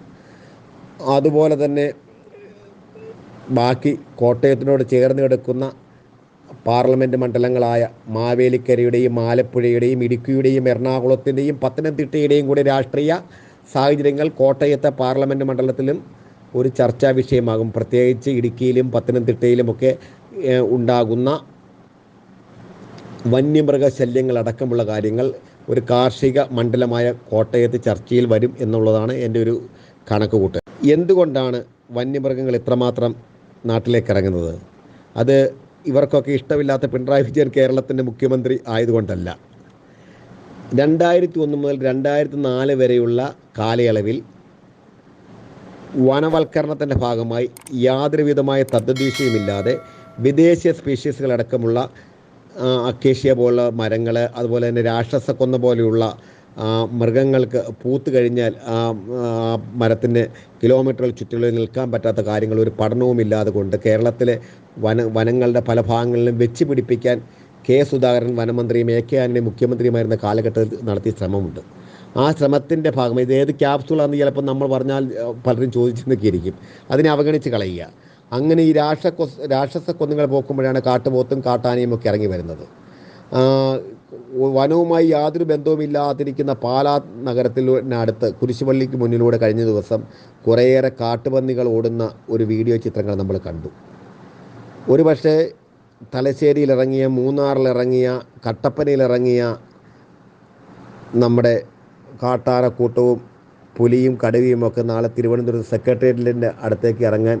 അതുപോലെ തന്നെ ബാക്കി കോട്ടയത്തിനോട് ചേർന്ന് കിടക്കുന്ന പാർലമെന്റ് മണ്ഡലങ്ങളായ മാവേലിക്കരയുടെയും ആലപ്പുഴയുടെയും ഇടുക്കിയുടെയും എറണാകുളത്തിന്റെയും പത്തനംതിട്ടയുടെയും കൂടി രാഷ്ട്രീയ സാഹചര്യങ്ങൾ കോട്ടയത്തെ പാർലമെന്റ് മണ്ഡലത്തിലും ഒരു ചർച്ചാ വിഷയമാകും. പ്രത്യേകിച്ച് ഇടുക്കിയിലും പത്തനംതിട്ടയിലുമൊക്കെ വന്യമൃഗ ശല്യങ്ങൾ വന്യമൃഗശല്യങ്ങളടക്കമുള്ള കാര്യങ്ങൾ ഒരു കാർഷിക മണ്ഡലമായ കോട്ടയത്ത് ചർച്ചയിൽ വരും എന്നുള്ളതാണ് എന്റെ ഒരു കണക്കുകൂട്ട്. എന്തുകൊണ്ടാണ് വന്യമൃഗങ്ങൾ ഇത്രമാത്രം നാട്ടിലേക്ക് ഇറങ്ങുന്നത്? അത് ഇവർക്കൊക്കെ ഇഷ്ടമില്ലാത്ത പിണറായി വിജയൻ കേരളത്തിന്റെ മുഖ്യമന്ത്രി ആയതുകൊണ്ടല്ല. രണ്ടായിരത്തി ഒന്ന് മുതൽ രണ്ടായിരത്തി നാല് വരെയുള്ള കാലയളവിൽ വനവൽക്കരണത്തിന്റെ ഭാഗമായി യാതൊരുവിധമായ തദ്ദേശീയമില്ലാതെ വിദേശ സ്പീഷീസുകളടക്കമുള്ള അക്കേഷ്യ പോലുള്ള മരങ്ങൾ അതുപോലെ തന്നെ രാക്ഷസക്കൊന്ന പോലെയുള്ള മൃഗങ്ങൾക്ക് പൂത്ത് കഴിഞ്ഞാൽ ആ മരത്തിന് കിലോമീറ്ററുകൾ ചുറ്റുകളിൽ നിൽക്കാൻ പറ്റാത്ത കാര്യങ്ങൾ ഒരു പഠനവുമില്ലാതെ കൊണ്ട് കേരളത്തിലെ വന വനങ്ങളുടെ പല ഭാഗങ്ങളിലും വെച്ച് പിടിപ്പിക്കാൻ കെ സുധാകരൻ വനമന്ത്രിയും എ കെ ആന്റണി മുഖ്യമന്ത്രിയുമായിരുന്ന കാലഘട്ടത്തിൽ നടത്തിയ ശ്രമമുണ്ട്. ആ ശ്രമത്തിന്റെ ഭാഗം ഇത് ഏത് ക്യാപ്സൂളാണെന്ന് ചിലപ്പോൾ നമ്മൾ പറഞ്ഞാൽ പലരും ചോദിച്ചു നിൽക്കിയിരിക്കും അതിനെ അവഗണിച്ച് കളയുക. അങ്ങനെ ഈ രാക്ഷ രാക്ഷസ കൊന്നുകൾ പോക്കുമ്പോഴാണ് കാട്ടുപോത്തും കാട്ടാനയും ഒക്കെ ഇറങ്ങി വരുന്നത്. വനവുമായി യാതൊരു ബന്ധവുമില്ലാതിരിക്കുന്ന പാലാ നഗരത്തിനടുത്ത് കുരിശുപള്ളിക്ക് മുന്നിലൂടെ കഴിഞ്ഞ ദിവസം കുറേയേറെ കാട്ടുപന്നികൾ ഓടുന്ന ഒരു വീഡിയോ ചിത്രങ്ങൾ നമ്മൾ കണ്ടു. ഒരു പക്ഷേ തലശ്ശേരിയിലിറങ്ങിയ മൂന്നാറിലിറങ്ങിയ കട്ടപ്പനയിലിറങ്ങിയ നമ്മുടെ കാട്ടാരക്കൂട്ടവും പുലിയും കടുവയും ഒക്കെ നാളെ തിരുവനന്തപുരം സെക്രട്ടേറിയറ്റിന്റെ അടുത്തേക്ക് ഇറങ്ങാൻ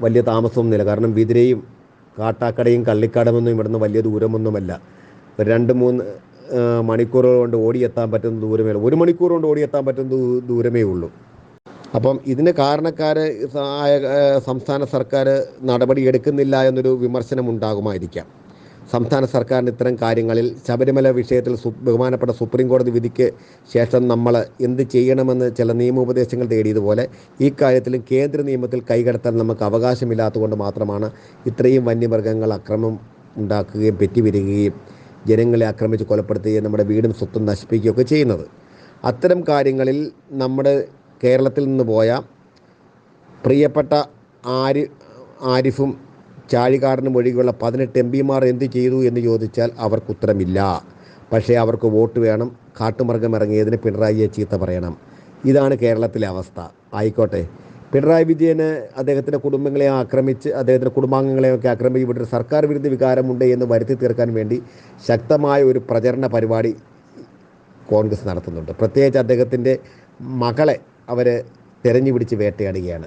വലിയ താമസമൊന്നുമില്ല. കാരണം വിതിരയും കാട്ടാക്കടയും കള്ളിക്കാടുമൊന്നും ഇവിടുന്ന് വലിയ ദൂരമൊന്നുമല്ല. ഒരു രണ്ട് മൂന്ന് മണിക്കൂറുകൾ കൊണ്ട് ഓടിയെത്താൻ പറ്റുന്ന ദൂരമേ ഉള്ളൂ. ഒരു മണിക്കൂർ കൊണ്ട് ഓടിയെത്താൻ പറ്റുന്ന ദൂരമേ ഉള്ളൂ. അപ്പം ഇതിന് കാരണക്കാർ ആയ സംസ്ഥാന സർക്കാർ നടപടി എടുക്കുന്നില്ല എന്നൊരു വിമർശനം ഉണ്ടാകുമായിരിക്കാം സംസ്ഥാന സർക്കാരിന് ഇത്തരം കാര്യങ്ങളിൽ ശബരിമല വിഷയത്തിൽ ബഹുമാനപ്പെട്ട സുപ്രീം കോടതി വിധിക്ക് ശേഷം നമ്മൾ എന്ത് ചെയ്യണമെന്ന് ചില നിയമോപദേശങ്ങൾ തേടിയതുപോലെ ഈ കാര്യത്തിലും കേന്ദ്ര നിയമത്തിൽ കൈകടത്താൻ നമുക്ക് അവകാശമില്ലാത്തതുകൊണ്ട് മാത്രമാണ് ഇത്രയും വന്യമൃഗങ്ങൾ അക്രമം ഉണ്ടാക്കുകയും പെറ്റിവിരുകയും ജനങ്ങളെ ആക്രമിച്ച് കൊലപ്പെടുത്തുകയും നമ്മുടെ വീടും സ്വത്തും നശിപ്പിക്കുകയൊക്കെ ചെയ്യുന്നത്. അത്തരം കാര്യങ്ങളിൽ നമ്മുടെ കേരളത്തിൽ നിന്ന് പോയ പ്രിയപ്പെട്ട ആരി ആരിഫും ചാഴികാടനും ഒഴികെയുള്ള പതിനെട്ട് എം പിമാർ എന്ത് ചെയ്തു എന്ന് ചോദിച്ചാൽ അവർക്ക് ഉത്തരമില്ല. പക്ഷേ അവർക്ക് വോട്ട് വേണം കാട്ടുമൃഗം ഇറങ്ങിയതിന് പിണറായിയെ ചീത്ത പറയണം. ഇതാണ് കേരളത്തിലെ അവസ്ഥ. ആയിക്കോട്ടെ. പിണറായി വിജയന് അദ്ദേഹത്തിന്റെ കുടുംബങ്ങളെ ആക്രമിച്ച് അദ്ദേഹത്തിന്റെ കുടുംബാംഗങ്ങളെയൊക്കെ ആക്രമിച്ച് ഇവിടെ സർക്കാർ വിരുദ്ധ വികാരമുണ്ട് എന്ന് വരുത്തി തീർക്കാൻ വേണ്ടി ശക്തമായ ഒരു പ്രചരണ പരിപാടി കോൺഗ്രസ് നടത്തുന്നുണ്ട്. പ്രത്യേകിച്ച് അദ്ദേഹത്തിന്റെ മകളെ അവർ തെരഞ്ഞു പിടിച്ച് വേട്ടയാടുകയാണ്.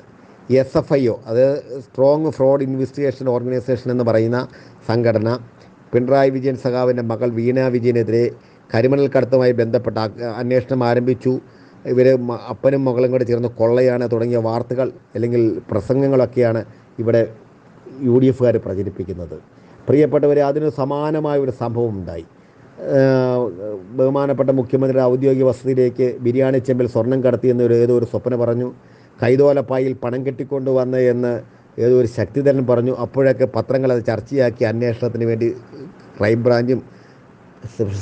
എസ് എഫ് ഐ ഒ അത് സ്ട്രോങ് ഫ്രോഡ് ഇൻവെസ്റ്റിഗേഷൻ ഓർഗനൈസേഷൻ എന്ന് പറയുന്ന സംഘടന പിണറായി വിജയൻ സഖാവിന്റെ മകൾ വീണ വിജയനെതിരെ കരിമണൽ കടത്തുമായി ബന്ധപ്പെട്ട അന്വേഷണം ആരംഭിച്ചു. ഇവർ അപ്പനും മകളും കൂടെ ചേർന്ന് കൊള്ളയാണ് തുടങ്ങിയ വാർത്തകൾ അല്ലെങ്കിൽ പ്രസംഗങ്ങളൊക്കെയാണ് ഇവിടെ യു ഡി എഫുകാർ പ്രചരിപ്പിക്കുന്നത്. പ്രിയപ്പെട്ടവർ അതിന് സമാനമായ ഒരു സംഭവം ഉണ്ടായി ബഹുമാനപ്പെട്ട മുഖ്യമന്ത്രിയുടെ ഔദ്യോഗിക വസതിയിലേക്ക് ബിരിയാണി ചെമ്പിൽ സ്വർണം ഒരു ഏതോ ഒരു സ്വപ്ന പറഞ്ഞു. കൈതോലപ്പായിൽ പണം കെട്ടിക്കൊണ്ട് വന്ന് എന്ന് ഏതോ ഒരു ശക്തിധരൻ പറഞ്ഞു. അപ്പോഴൊക്കെ പത്രങ്ങൾ അത് ചർച്ചയാക്കി. അന്വേഷണത്തിന് വേണ്ടി ക്രൈംബ്രാഞ്ചും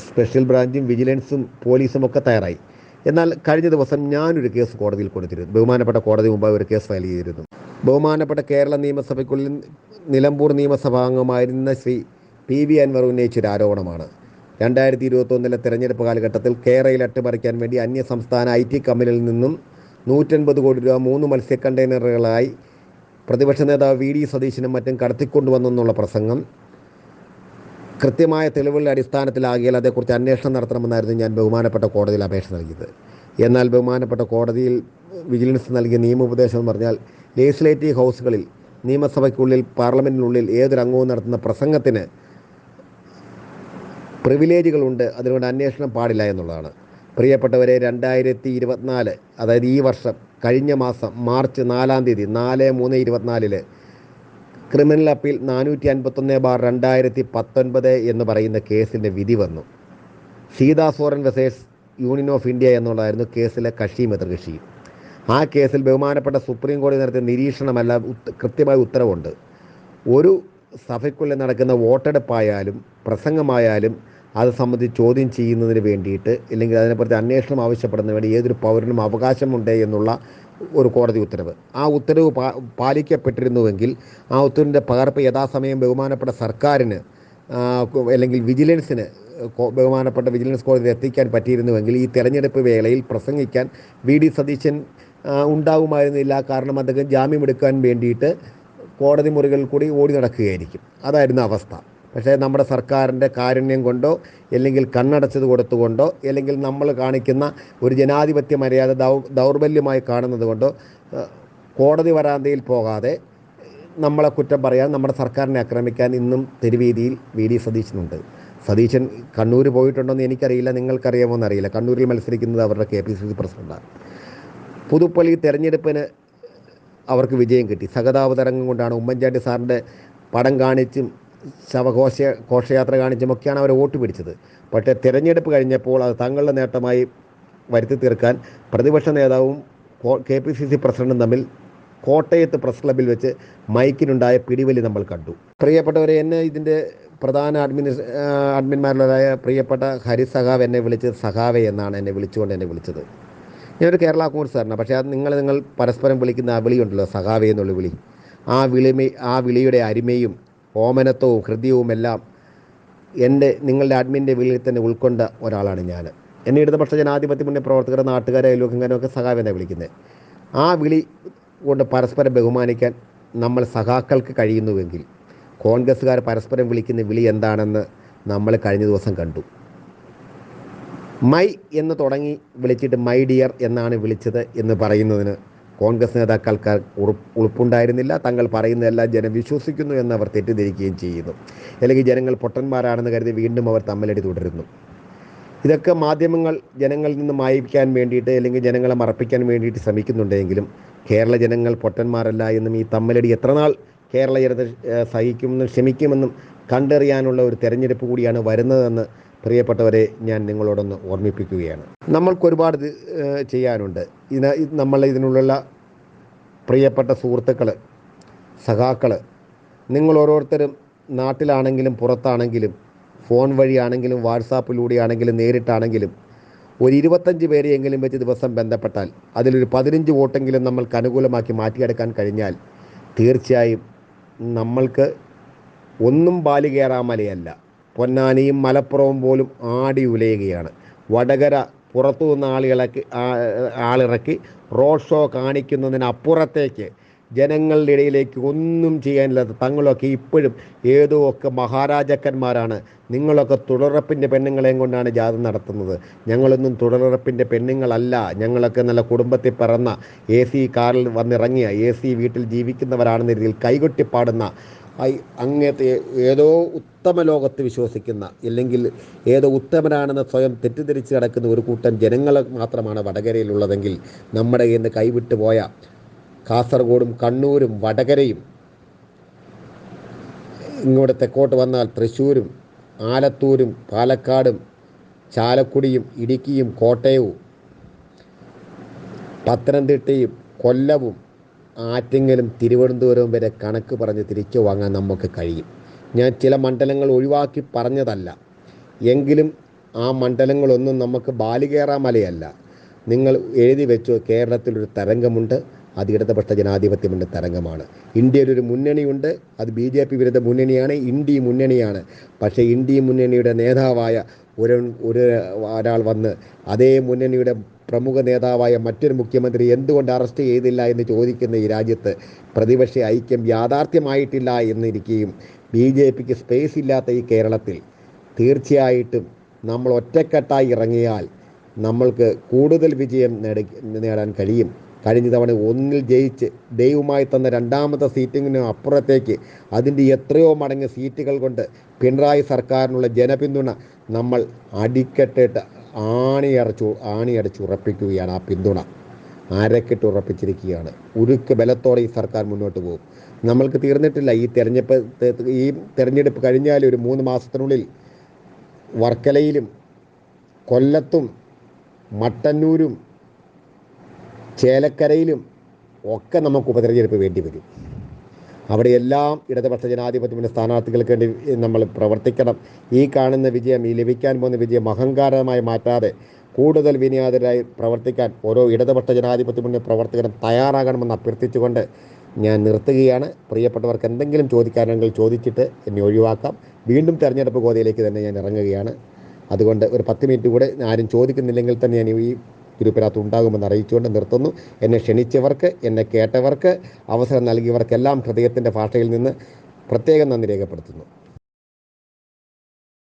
സ്പെഷ്യൽ ബ്രാഞ്ചും വിജിലൻസും പോലീസും ഒക്കെ തയ്യാറായി. എന്നാൽ കഴിഞ്ഞ ദിവസം ഞാനൊരു കേസ് കോടതിയിൽ കൊടുത്തിരുന്നു. ബഹുമാനപ്പെട്ട കോടതി മുമ്പായി ഒരു കേസ് ഫയൽ ചെയ്തിരുന്നു. ബഹുമാനപ്പെട്ട കേരള നിയമസഭയ്ക്കുള്ളിൽ നിലമ്പൂർ നിയമസഭാംഗമായിരുന്ന ശ്രീ പി വി അൻവർ ഉന്നയിച്ചൊരു ആരോപണമാണ്. രണ്ടായിരത്തി ഇരുപത്തൊന്നിലെ തെരഞ്ഞെടുപ്പ് കാലഘട്ടത്തിൽ കേരളയിൽ അട്ടിമറിക്കാൻ വേണ്ടി അന്യ സംസ്ഥാന ഐ ടി കമ്പനിയിൽ നിന്നും നൂറ്റൻപത് കോടി രൂപ മൂന്ന് മത്സ്യ കണ്ടെയ്നറുകളായി പ്രതിപക്ഷ നേതാവ് വി ഡി സതീശനും മറ്റും കടത്തിക്കൊണ്ടുവന്നെന്നുള്ള പ്രസംഗം. കൃത്യമായ തെളിവുകളുടെ അടിസ്ഥാനത്തിലാകിയാൽ അതേക്കുറിച്ച് അന്വേഷണം നടത്തണമെന്നായിരുന്നു ഞാൻ ബഹുമാനപ്പെട്ട കോടതിയിൽ അപേക്ഷ നൽകിയത്. എന്നാൽ ബഹുമാനപ്പെട്ട കോടതിയിൽ വിജിലൻസ് നൽകിയ നിയമോപദേശം എന്ന് പറഞ്ഞാൽ ലെജിസ്ലേറ്റീവ് ഹൗസുകളിൽ നിയമസഭയ്ക്കുള്ളിൽ പാർലമെന്റിനുള്ളിൽ ഏതൊരംഗവും നടത്തുന്ന പ്രസംഗത്തിന് പ്രിവിലേജുകളുണ്ട് അതുകൊണ്ട് അന്വേഷണം പാടില്ല എന്നുള്ളതാണ്. പ്രിയപ്പെട്ടവരെ രണ്ടായിരത്തി ഇരുപത്തിനാല് അതായത് ഈ വർഷം കഴിഞ്ഞ മാസം മാർച്ച് നാലാം തീയതി നാല് മൂന്ന് ഇരുപത്തിനാലിൽ ക്രിമിനൽ അപ്പീൽ നാനൂറ്റി അൻപത്തൊന്ന് ബാർ രണ്ടായിരത്തി പത്തൊൻപത് എന്ന് പറയുന്ന കേസിന്റെ വിധി വന്നു. Sita Soren versus Union of India എന്നുള്ളതായിരുന്നു കേസിലെ കക്ഷിയും എതിർകക്ഷി. ആ കേസിൽ ബഹുമാനപ്പെട്ട സുപ്രീം കോടതി നടത്തിയ നിരീക്ഷണമല്ല കൃത്യമായ ഉത്തരവുണ്ട്. ഒരു സഭയ്ക്കുള്ളിൽ നടക്കുന്ന വോട്ടെടുപ്പായാലും പ്രസംഗമായാലും അത് സംബന്ധിച്ച് ചോദ്യം ചെയ്യുന്നതിന് വേണ്ടിയിട്ട് ഇല്ലെങ്കിൽ അതിനെപ്പറ്റി അന്വേഷണം ആവശ്യപ്പെടുന്നതിന് വേണ്ടി ഏതൊരു പൗരനും അവകാശമുണ്ട് എന്നുള്ള ഒരു കോടതി ഉത്തരവ്. ആ ഉത്തരവ് പാലിക്കപ്പെട്ടിരുന്നുവെങ്കിൽ ആ ഉത്തരവിന്റെ പകർപ്പ് യഥാസമയം ബഹുമാനപ്പെട്ട സർക്കാരിന് അല്ലെങ്കിൽ വിജിലൻസിന് ബഹുമാനപ്പെട്ട വിജിലൻസ് കോടതിയിൽ എത്തിക്കാൻ പറ്റിയിരുന്നുവെങ്കിൽ ഈ തെരഞ്ഞെടുപ്പ് വേളയിൽ പ്രസംഗിക്കാൻ വി ഡി സതീശൻ ഉണ്ടാകുമായിരുന്നില്ല കാരണം അദ്ദേഹം ജാമ്യമെടുക്കാൻ വേണ്ടിയിട്ട് കോടതി മുറികളിൽ കൂടി ഓടി നടക്കുകയായിരിക്കും. അതായിരുന്നു അവസ്ഥ. പക്ഷേ നമ്മുടെ സർക്കാരിന്റെ കാരുണ്യം കൊണ്ടോ അല്ലെങ്കിൽ കണ്ണടച്ചത് കൊടുത്തുകൊണ്ടോ അല്ലെങ്കിൽ നമ്മൾ കാണിക്കുന്ന ഒരു ജനാധിപത്യ മര്യാദ ദൗ ദൗർബല്യമായി കാണുന്നത് കൊണ്ടോ കോടതി വരാന്തയിൽ പോകാതെ നമ്മളെ കുറ്റം പറയാൻ നമ്മുടെ സർക്കാരിനെ ആക്രമിക്കാൻ ഇന്നും തെരുവീതിയിൽ വി. ഡി. സതീശനുണ്ട്. സതീശൻ കണ്ണൂർ പോയിട്ടുണ്ടോയെന്ന് എനിക്കറിയില്ല നിങ്ങൾക്കറിയാമോ എന്നറിയില്ല കണ്ണൂരിൽ മത്സരിക്കുന്നത് അവരുടെ കെ. പി. സി. സി പ്രസിഡന്റാണ്. പുതുപ്പള്ളി തെരഞ്ഞെടുപ്പിന് അവർക്ക് വിജയം കിട്ടി. സഹതാപതരംഗം കൊണ്ടാണ് ഉമ്മൻചാണ്ടി സാറിന്റെ പടം കാണിച്ചും ശവഘോഷ ഘോഷയാത്ര കാണിച്ചും ഒക്കെയാണ് അവർ വോട്ട് പിടിച്ചത്. പക്ഷേ തിരഞ്ഞെടുപ്പ് കഴിഞ്ഞപ്പോൾ അത് തങ്ങളുടെ നേട്ടമായി വരുത്തി തീർക്കാൻ പ്രതിപക്ഷ നേതാവും കെ പി സി സി പ്രസിഡന്റും തമ്മിൽ കോട്ടയത്ത് പ്രസ് ക്ലബിൽ വെച്ച് മൈക്കിനുണ്ടായ പിടിവലി നമ്മൾ കണ്ടു. പ്രിയപ്പെട്ടവരെ എന്നെ ഇതിന്റെ പ്രധാന അഡ്മിനിസ് അഡ്മിന്മാരിലായ പ്രിയപ്പെട്ട ഹരി സഹാവ് എന്നെ വിളിച്ച് സഖാവെ എന്നാണ് എന്നെ വിളിച്ചുകൊണ്ട് എന്നെ വിളിച്ചത്. ഞാനൊരു കേരള കോൺഗ്രസ്സുകാരനാണ് പക്ഷേ അത് നിങ്ങൾ നിങ്ങൾ പരസ്പരം വിളിക്കുന്ന ആ വിളിയുണ്ടല്ലോ സഹാവേ എന്നുള്ള വിളി. ആ വിളിമ ആ വിളിയുടെ അരിമയും ഓമനത്വവും ഹൃദയവും എല്ലാം എന്റെ നിങ്ങളുടെ അഡ്മിന്റെ വിളിയിൽ തന്നെ ഉൾക്കൊണ്ട ഒരാളാണ് ഞാൻ. എന്നെ ഇടതുപക്ഷ ജനാധിപത്യ മുന്നേ പ്രവർത്തകർ നാട്ടുകാരെ അയൽവക്കങ്ങനൊക്കെ സഖാവെന്നെ വിളിക്കുന്നത് ആ വിളി കൊണ്ട് പരസ്പരം ബഹുമാനിക്കാൻ നമ്മൾ സഖാക്കൾക്ക് കഴിയുന്നുവെങ്കിൽ കോൺഗ്രസ്സുകാർ പരസ്പരം വിളിക്കുന്ന വിളി എന്താണെന്ന് നമ്മൾ കഴിഞ്ഞ ദിവസം കണ്ടു. മൈ എന്ന് തുടങ്ങി വിളിച്ചിട്ട് മൈ ഡിയർ എന്നാണ് വിളിച്ചത് എന്ന് പറയുന്നതിന് കോൺഗ്രസ് നേതാക്കൾക്ക് ഉളുപ്പുണ്ടായിരുന്നില്ല. തങ്ങൾ പറയുന്നതെല്ലാം ജനം വിശ്വസിക്കുന്നു എന്ന് അവർ തെറ്റിദ്ധരിക്കുകയും ചെയ്യുന്നു. അല്ലെങ്കിൽ ജനങ്ങൾ പൊട്ടന്മാരാണെന്ന് കരുതി വീണ്ടും അവർ തമ്മിലടി തുടരുന്നു. ഇതൊക്കെ മാധ്യമങ്ങൾ ജനങ്ങളിൽ നിന്ന് മായിപ്പിക്കാൻ വേണ്ടിയിട്ട് അല്ലെങ്കിൽ ജനങ്ങളെ മറപ്പിക്കാൻ വേണ്ടിയിട്ട് ശ്രമിക്കുന്നുണ്ടെങ്കിലും കേരള ജനങ്ങൾ പൊട്ടന്മാരല്ല എന്നും ഈ തമ്മിലടി എത്രനാൾ കേരള ജനത സഹിക്കുമെന്നും ക്ഷമിക്കുമെന്നും കണ്ടറിയാനുള്ള ഒരു തെരഞ്ഞെടുപ്പ് കൂടിയാണ് വരുന്നതെന്ന് പ്രിയപ്പെട്ടവരെ ഞാൻ നിങ്ങളോടൊന്ന് ഓർമ്മിപ്പിക്കുകയാണ്. നമ്മൾക്ക് ഒരുപാട് ഇത്, ചെയ്യാനുണ്ട്. ഇതിന് ഇത് നമ്മൾ ഇതിനുള്ള പ്രിയപ്പെട്ട സുഹൃത്തുക്കൾ സഖാക്കൾ നിങ്ങൾ ഓരോരുത്തരും നാട്ടിലാണെങ്കിലും പുറത്താണെങ്കിലും ഫോൺ വഴിയാണെങ്കിലും വാട്സാപ്പിലൂടെയാണെങ്കിലും നേരിട്ടാണെങ്കിലും ഒരു ഇരുപത്തഞ്ച് പേരെയെങ്കിലും വെച്ച് ദിവസം ബന്ധപ്പെട്ടാൽ അതിലൊരു പതിനഞ്ച് വോട്ടെങ്കിലും നമ്മൾക്ക് അനുകൂലമാക്കി മാറ്റിയെടുക്കാൻ കഴിഞ്ഞാൽ തീർച്ചയായും നമ്മൾക്ക് ഒന്നും ബാലികേറാമലയല്ല പൊന്നാനിയും മലപ്പുറവും പോലും ആടി ഉലയുകയാണ്. വടകര പുറത്തു നിന്ന് ആളുകളൊക്കെ ആളിറക്കി റോഡ് ഷോ കാണിക്കുന്നതിനപ്പുറത്തേക്ക് ജനങ്ങളുടെ ഇടയിലേക്ക് ഒന്നും ചെയ്യാനില്ലാത്ത തങ്ങളൊക്കെ ഇപ്പോഴും ഏതോ ഒക്കെ മഹാരാജാക്കന്മാരാണ്. നിങ്ങളൊക്കെ തുടറപ്പിന്റെ പെണ്ണുങ്ങളെയും കൊണ്ടാണ് ജാഥ നടത്തുന്നത്. ഞങ്ങളൊന്നും തുടറപ്പിന്റെ പെണ്ണുങ്ങളല്ല. ഞങ്ങളൊക്കെ നല്ല കുടുംബത്തിൽ പിറന്ന എ സി കാറിൽ വന്നിറങ്ങിയ എ സി വീട്ടിൽ ജീവിക്കുന്നവരാണെന്ന രീതിയിൽ കൈകൊട്ടിപ്പാടുന്ന ഐ അങ്ങനത്തെ ഏതോ ഉത്തമ ലോകത്ത് വിശ്വസിക്കുന്ന അല്ലെങ്കിൽ ഏതോ ഉത്തമനാണെന്ന് സ്വയം തെറ്റിദ്ധരിച്ച് കിടക്കുന്ന ഒരു കൂട്ടം ജനങ്ങൾ മാത്രമാണ് വടകരയിലുള്ളതെങ്കിൽ നമ്മുടെ കയ്യിൽ നിന്ന് കൈവിട്ടു പോയ കാസർഗോഡും കണ്ണൂരും വടകരയും ഇങ്ങോട്ട് തെക്കോട്ട് വന്നാൽ തൃശ്ശൂരും ആലത്തൂരും പാലക്കാടും ചാലക്കുടിയും ഇടുക്കിയും കോട്ടയവും പത്തനംതിട്ടയും കൊല്ലവും ആറ്റിങ്ങലും തിരുവനന്തപുരവും വരെ കണക്ക് പറഞ്ഞ് തിരിച്ചു വാങ്ങാൻ നമുക്ക് കഴിയും. ഞാൻ ചില മണ്ഡലങ്ങൾ ഒഴിവാക്കി പറഞ്ഞതല്ല. എങ്കിലും ആ മണ്ഡലങ്ങളൊന്നും നമുക്ക് ബാലികേറാമലയല്ല നിങ്ങൾ എഴുതി വെച്ചു കേരളത്തിലൊരു തരംഗമുണ്ട്. അത് ഇടതുപക്ഷ ജനാധിപത്യമുണ്ട് തരംഗമാണ്. ഇന്ത്യയിലൊരു മുന്നണിയുണ്ട്. അത് ബി ജെ പി വിരുദ്ധ മുന്നണിയാണ്. ഇന്ത്യ മുന്നണിയാണ്. പക്ഷേ ഇന്ത്യ മുന്നണിയുടെ നേതാവായ ഒരു ഒരു ഒരാൾ വന്ന് അതേ മുന്നണിയുടെ പ്രമുഖ നേതാവായ മറ്റൊരു മുഖ്യമന്ത്രി എന്തുകൊണ്ട് അറസ്റ്റ് ചെയ്തില്ല എന്ന് ചോദിക്കുന്ന ഈ രാജ്യത്ത് പ്രതിപക്ഷ ഐക്യം യാഥാർത്ഥ്യമായിട്ടില്ല എന്നിരിക്കുകയും ബി ജെ പിക്ക് സ്പേസ് ഇല്ലാത്ത ഈ കേരളത്തിൽ തീർച്ചയായിട്ടും നമ്മൾ ഒറ്റക്കെട്ടായി ഇറങ്ങിയാൽ നമ്മൾക്ക് കൂടുതൽ വിജയം നേടി നേടാൻ കഴിയും. കഴിഞ്ഞ തവണ ഒന്നിൽ ജയിച്ച് ദൈവമായി തന്ന രണ്ടാമത്തെ സീറ്റിങ്ങിന് അപ്പുറത്തേക്ക് അതിന്റെ എത്രയോ മടങ്ങ് സീറ്റുകൾ കൊണ്ട് പിണറായി സർക്കാരിനുള്ള ജനപിന്തുണ നമ്മൾ അടിക്കെട്ടിട്ട് ആണിയടച്ചു ആണിയടച്ച് ഉറപ്പിക്കുകയാണ് ആ പിന്തുണ. ആരക്കിട്ട് ഉറപ്പിച്ചിരിക്കുകയാണ്. ഉരുക്ക് ബലത്തോടെ ഈ സർക്കാർ മുന്നോട്ട് പോകും. നമ്മൾക്ക് തീർന്നിട്ടില്ല. ഈ തെരഞ്ഞെടുപ്പ് ഈ തെരഞ്ഞെടുപ്പ് കഴിഞ്ഞാൽ ഒരു മൂന്ന് മാസത്തിനുള്ളിൽ വർക്കലയിലും കൊല്ലത്തും മട്ടന്നൂരും ചേലക്കരയിലും ഒക്കെ നമുക്ക് ഉപതെരഞ്ഞെടുപ്പ് വേണ്ടി വരും. അവിടെയെല്ലാം ഇടതുപക്ഷ ജനാധിപത്യത്തിന്റെ സ്ഥാനാർത്ഥികൾക്ക് വേണ്ടി നമ്മൾ പ്രവർത്തിക്കണം. ഈ കാണുന്ന വിജയം ഈ ലഭിക്കാൻ പോകുന്ന വിജയം അഹങ്കാരമായി മാറ്റാതെ കൂടുതൽ വിനിയാതരായി പ്രവർത്തിക്കാൻ ഓരോ ഇടതുപക്ഷ ജനാധിപത്യ മുന്നേ പ്രവർത്തകരും തയ്യാറാകണമെന്ന് അഭ്യർത്ഥിച്ചുകൊണ്ട് ഞാൻ നിർത്തുകയാണ്. പ്രിയപ്പെട്ടവർക്ക് എന്തെങ്കിലും ചോദിക്കാനെങ്കിൽ ചോദിച്ചിട്ട് എന്നെ ഒഴിവാക്കാം. വീണ്ടും തെരഞ്ഞെടുപ്പ് ഗോതയിലേക്ക് തന്നെ ഞാൻ ഇറങ്ങുകയാണ്. അതുകൊണ്ട് ഒരു പത്ത് മിനിറ്റ് കൂടെ ആരും ചോദിക്കുന്നില്ലെങ്കിൽ തന്നെ ഞാൻ ഈ ഗ്രൂപ്പിനകത്ത് ഉണ്ടാകുമെന്ന് അറിയിച്ചുകൊണ്ട് നിർത്തുന്നു. എന്നെ ക്ഷണിച്ചവർക്ക് എന്നെ കേട്ടവർക്ക് അവസരം നൽകിയവർക്കെല്ലാം ഹൃദയത്തിന്റെ ഭാഷയിൽ നിന്ന് പ്രത്യേകം നന്ദി രേഖപ്പെടുത്തുന്നു.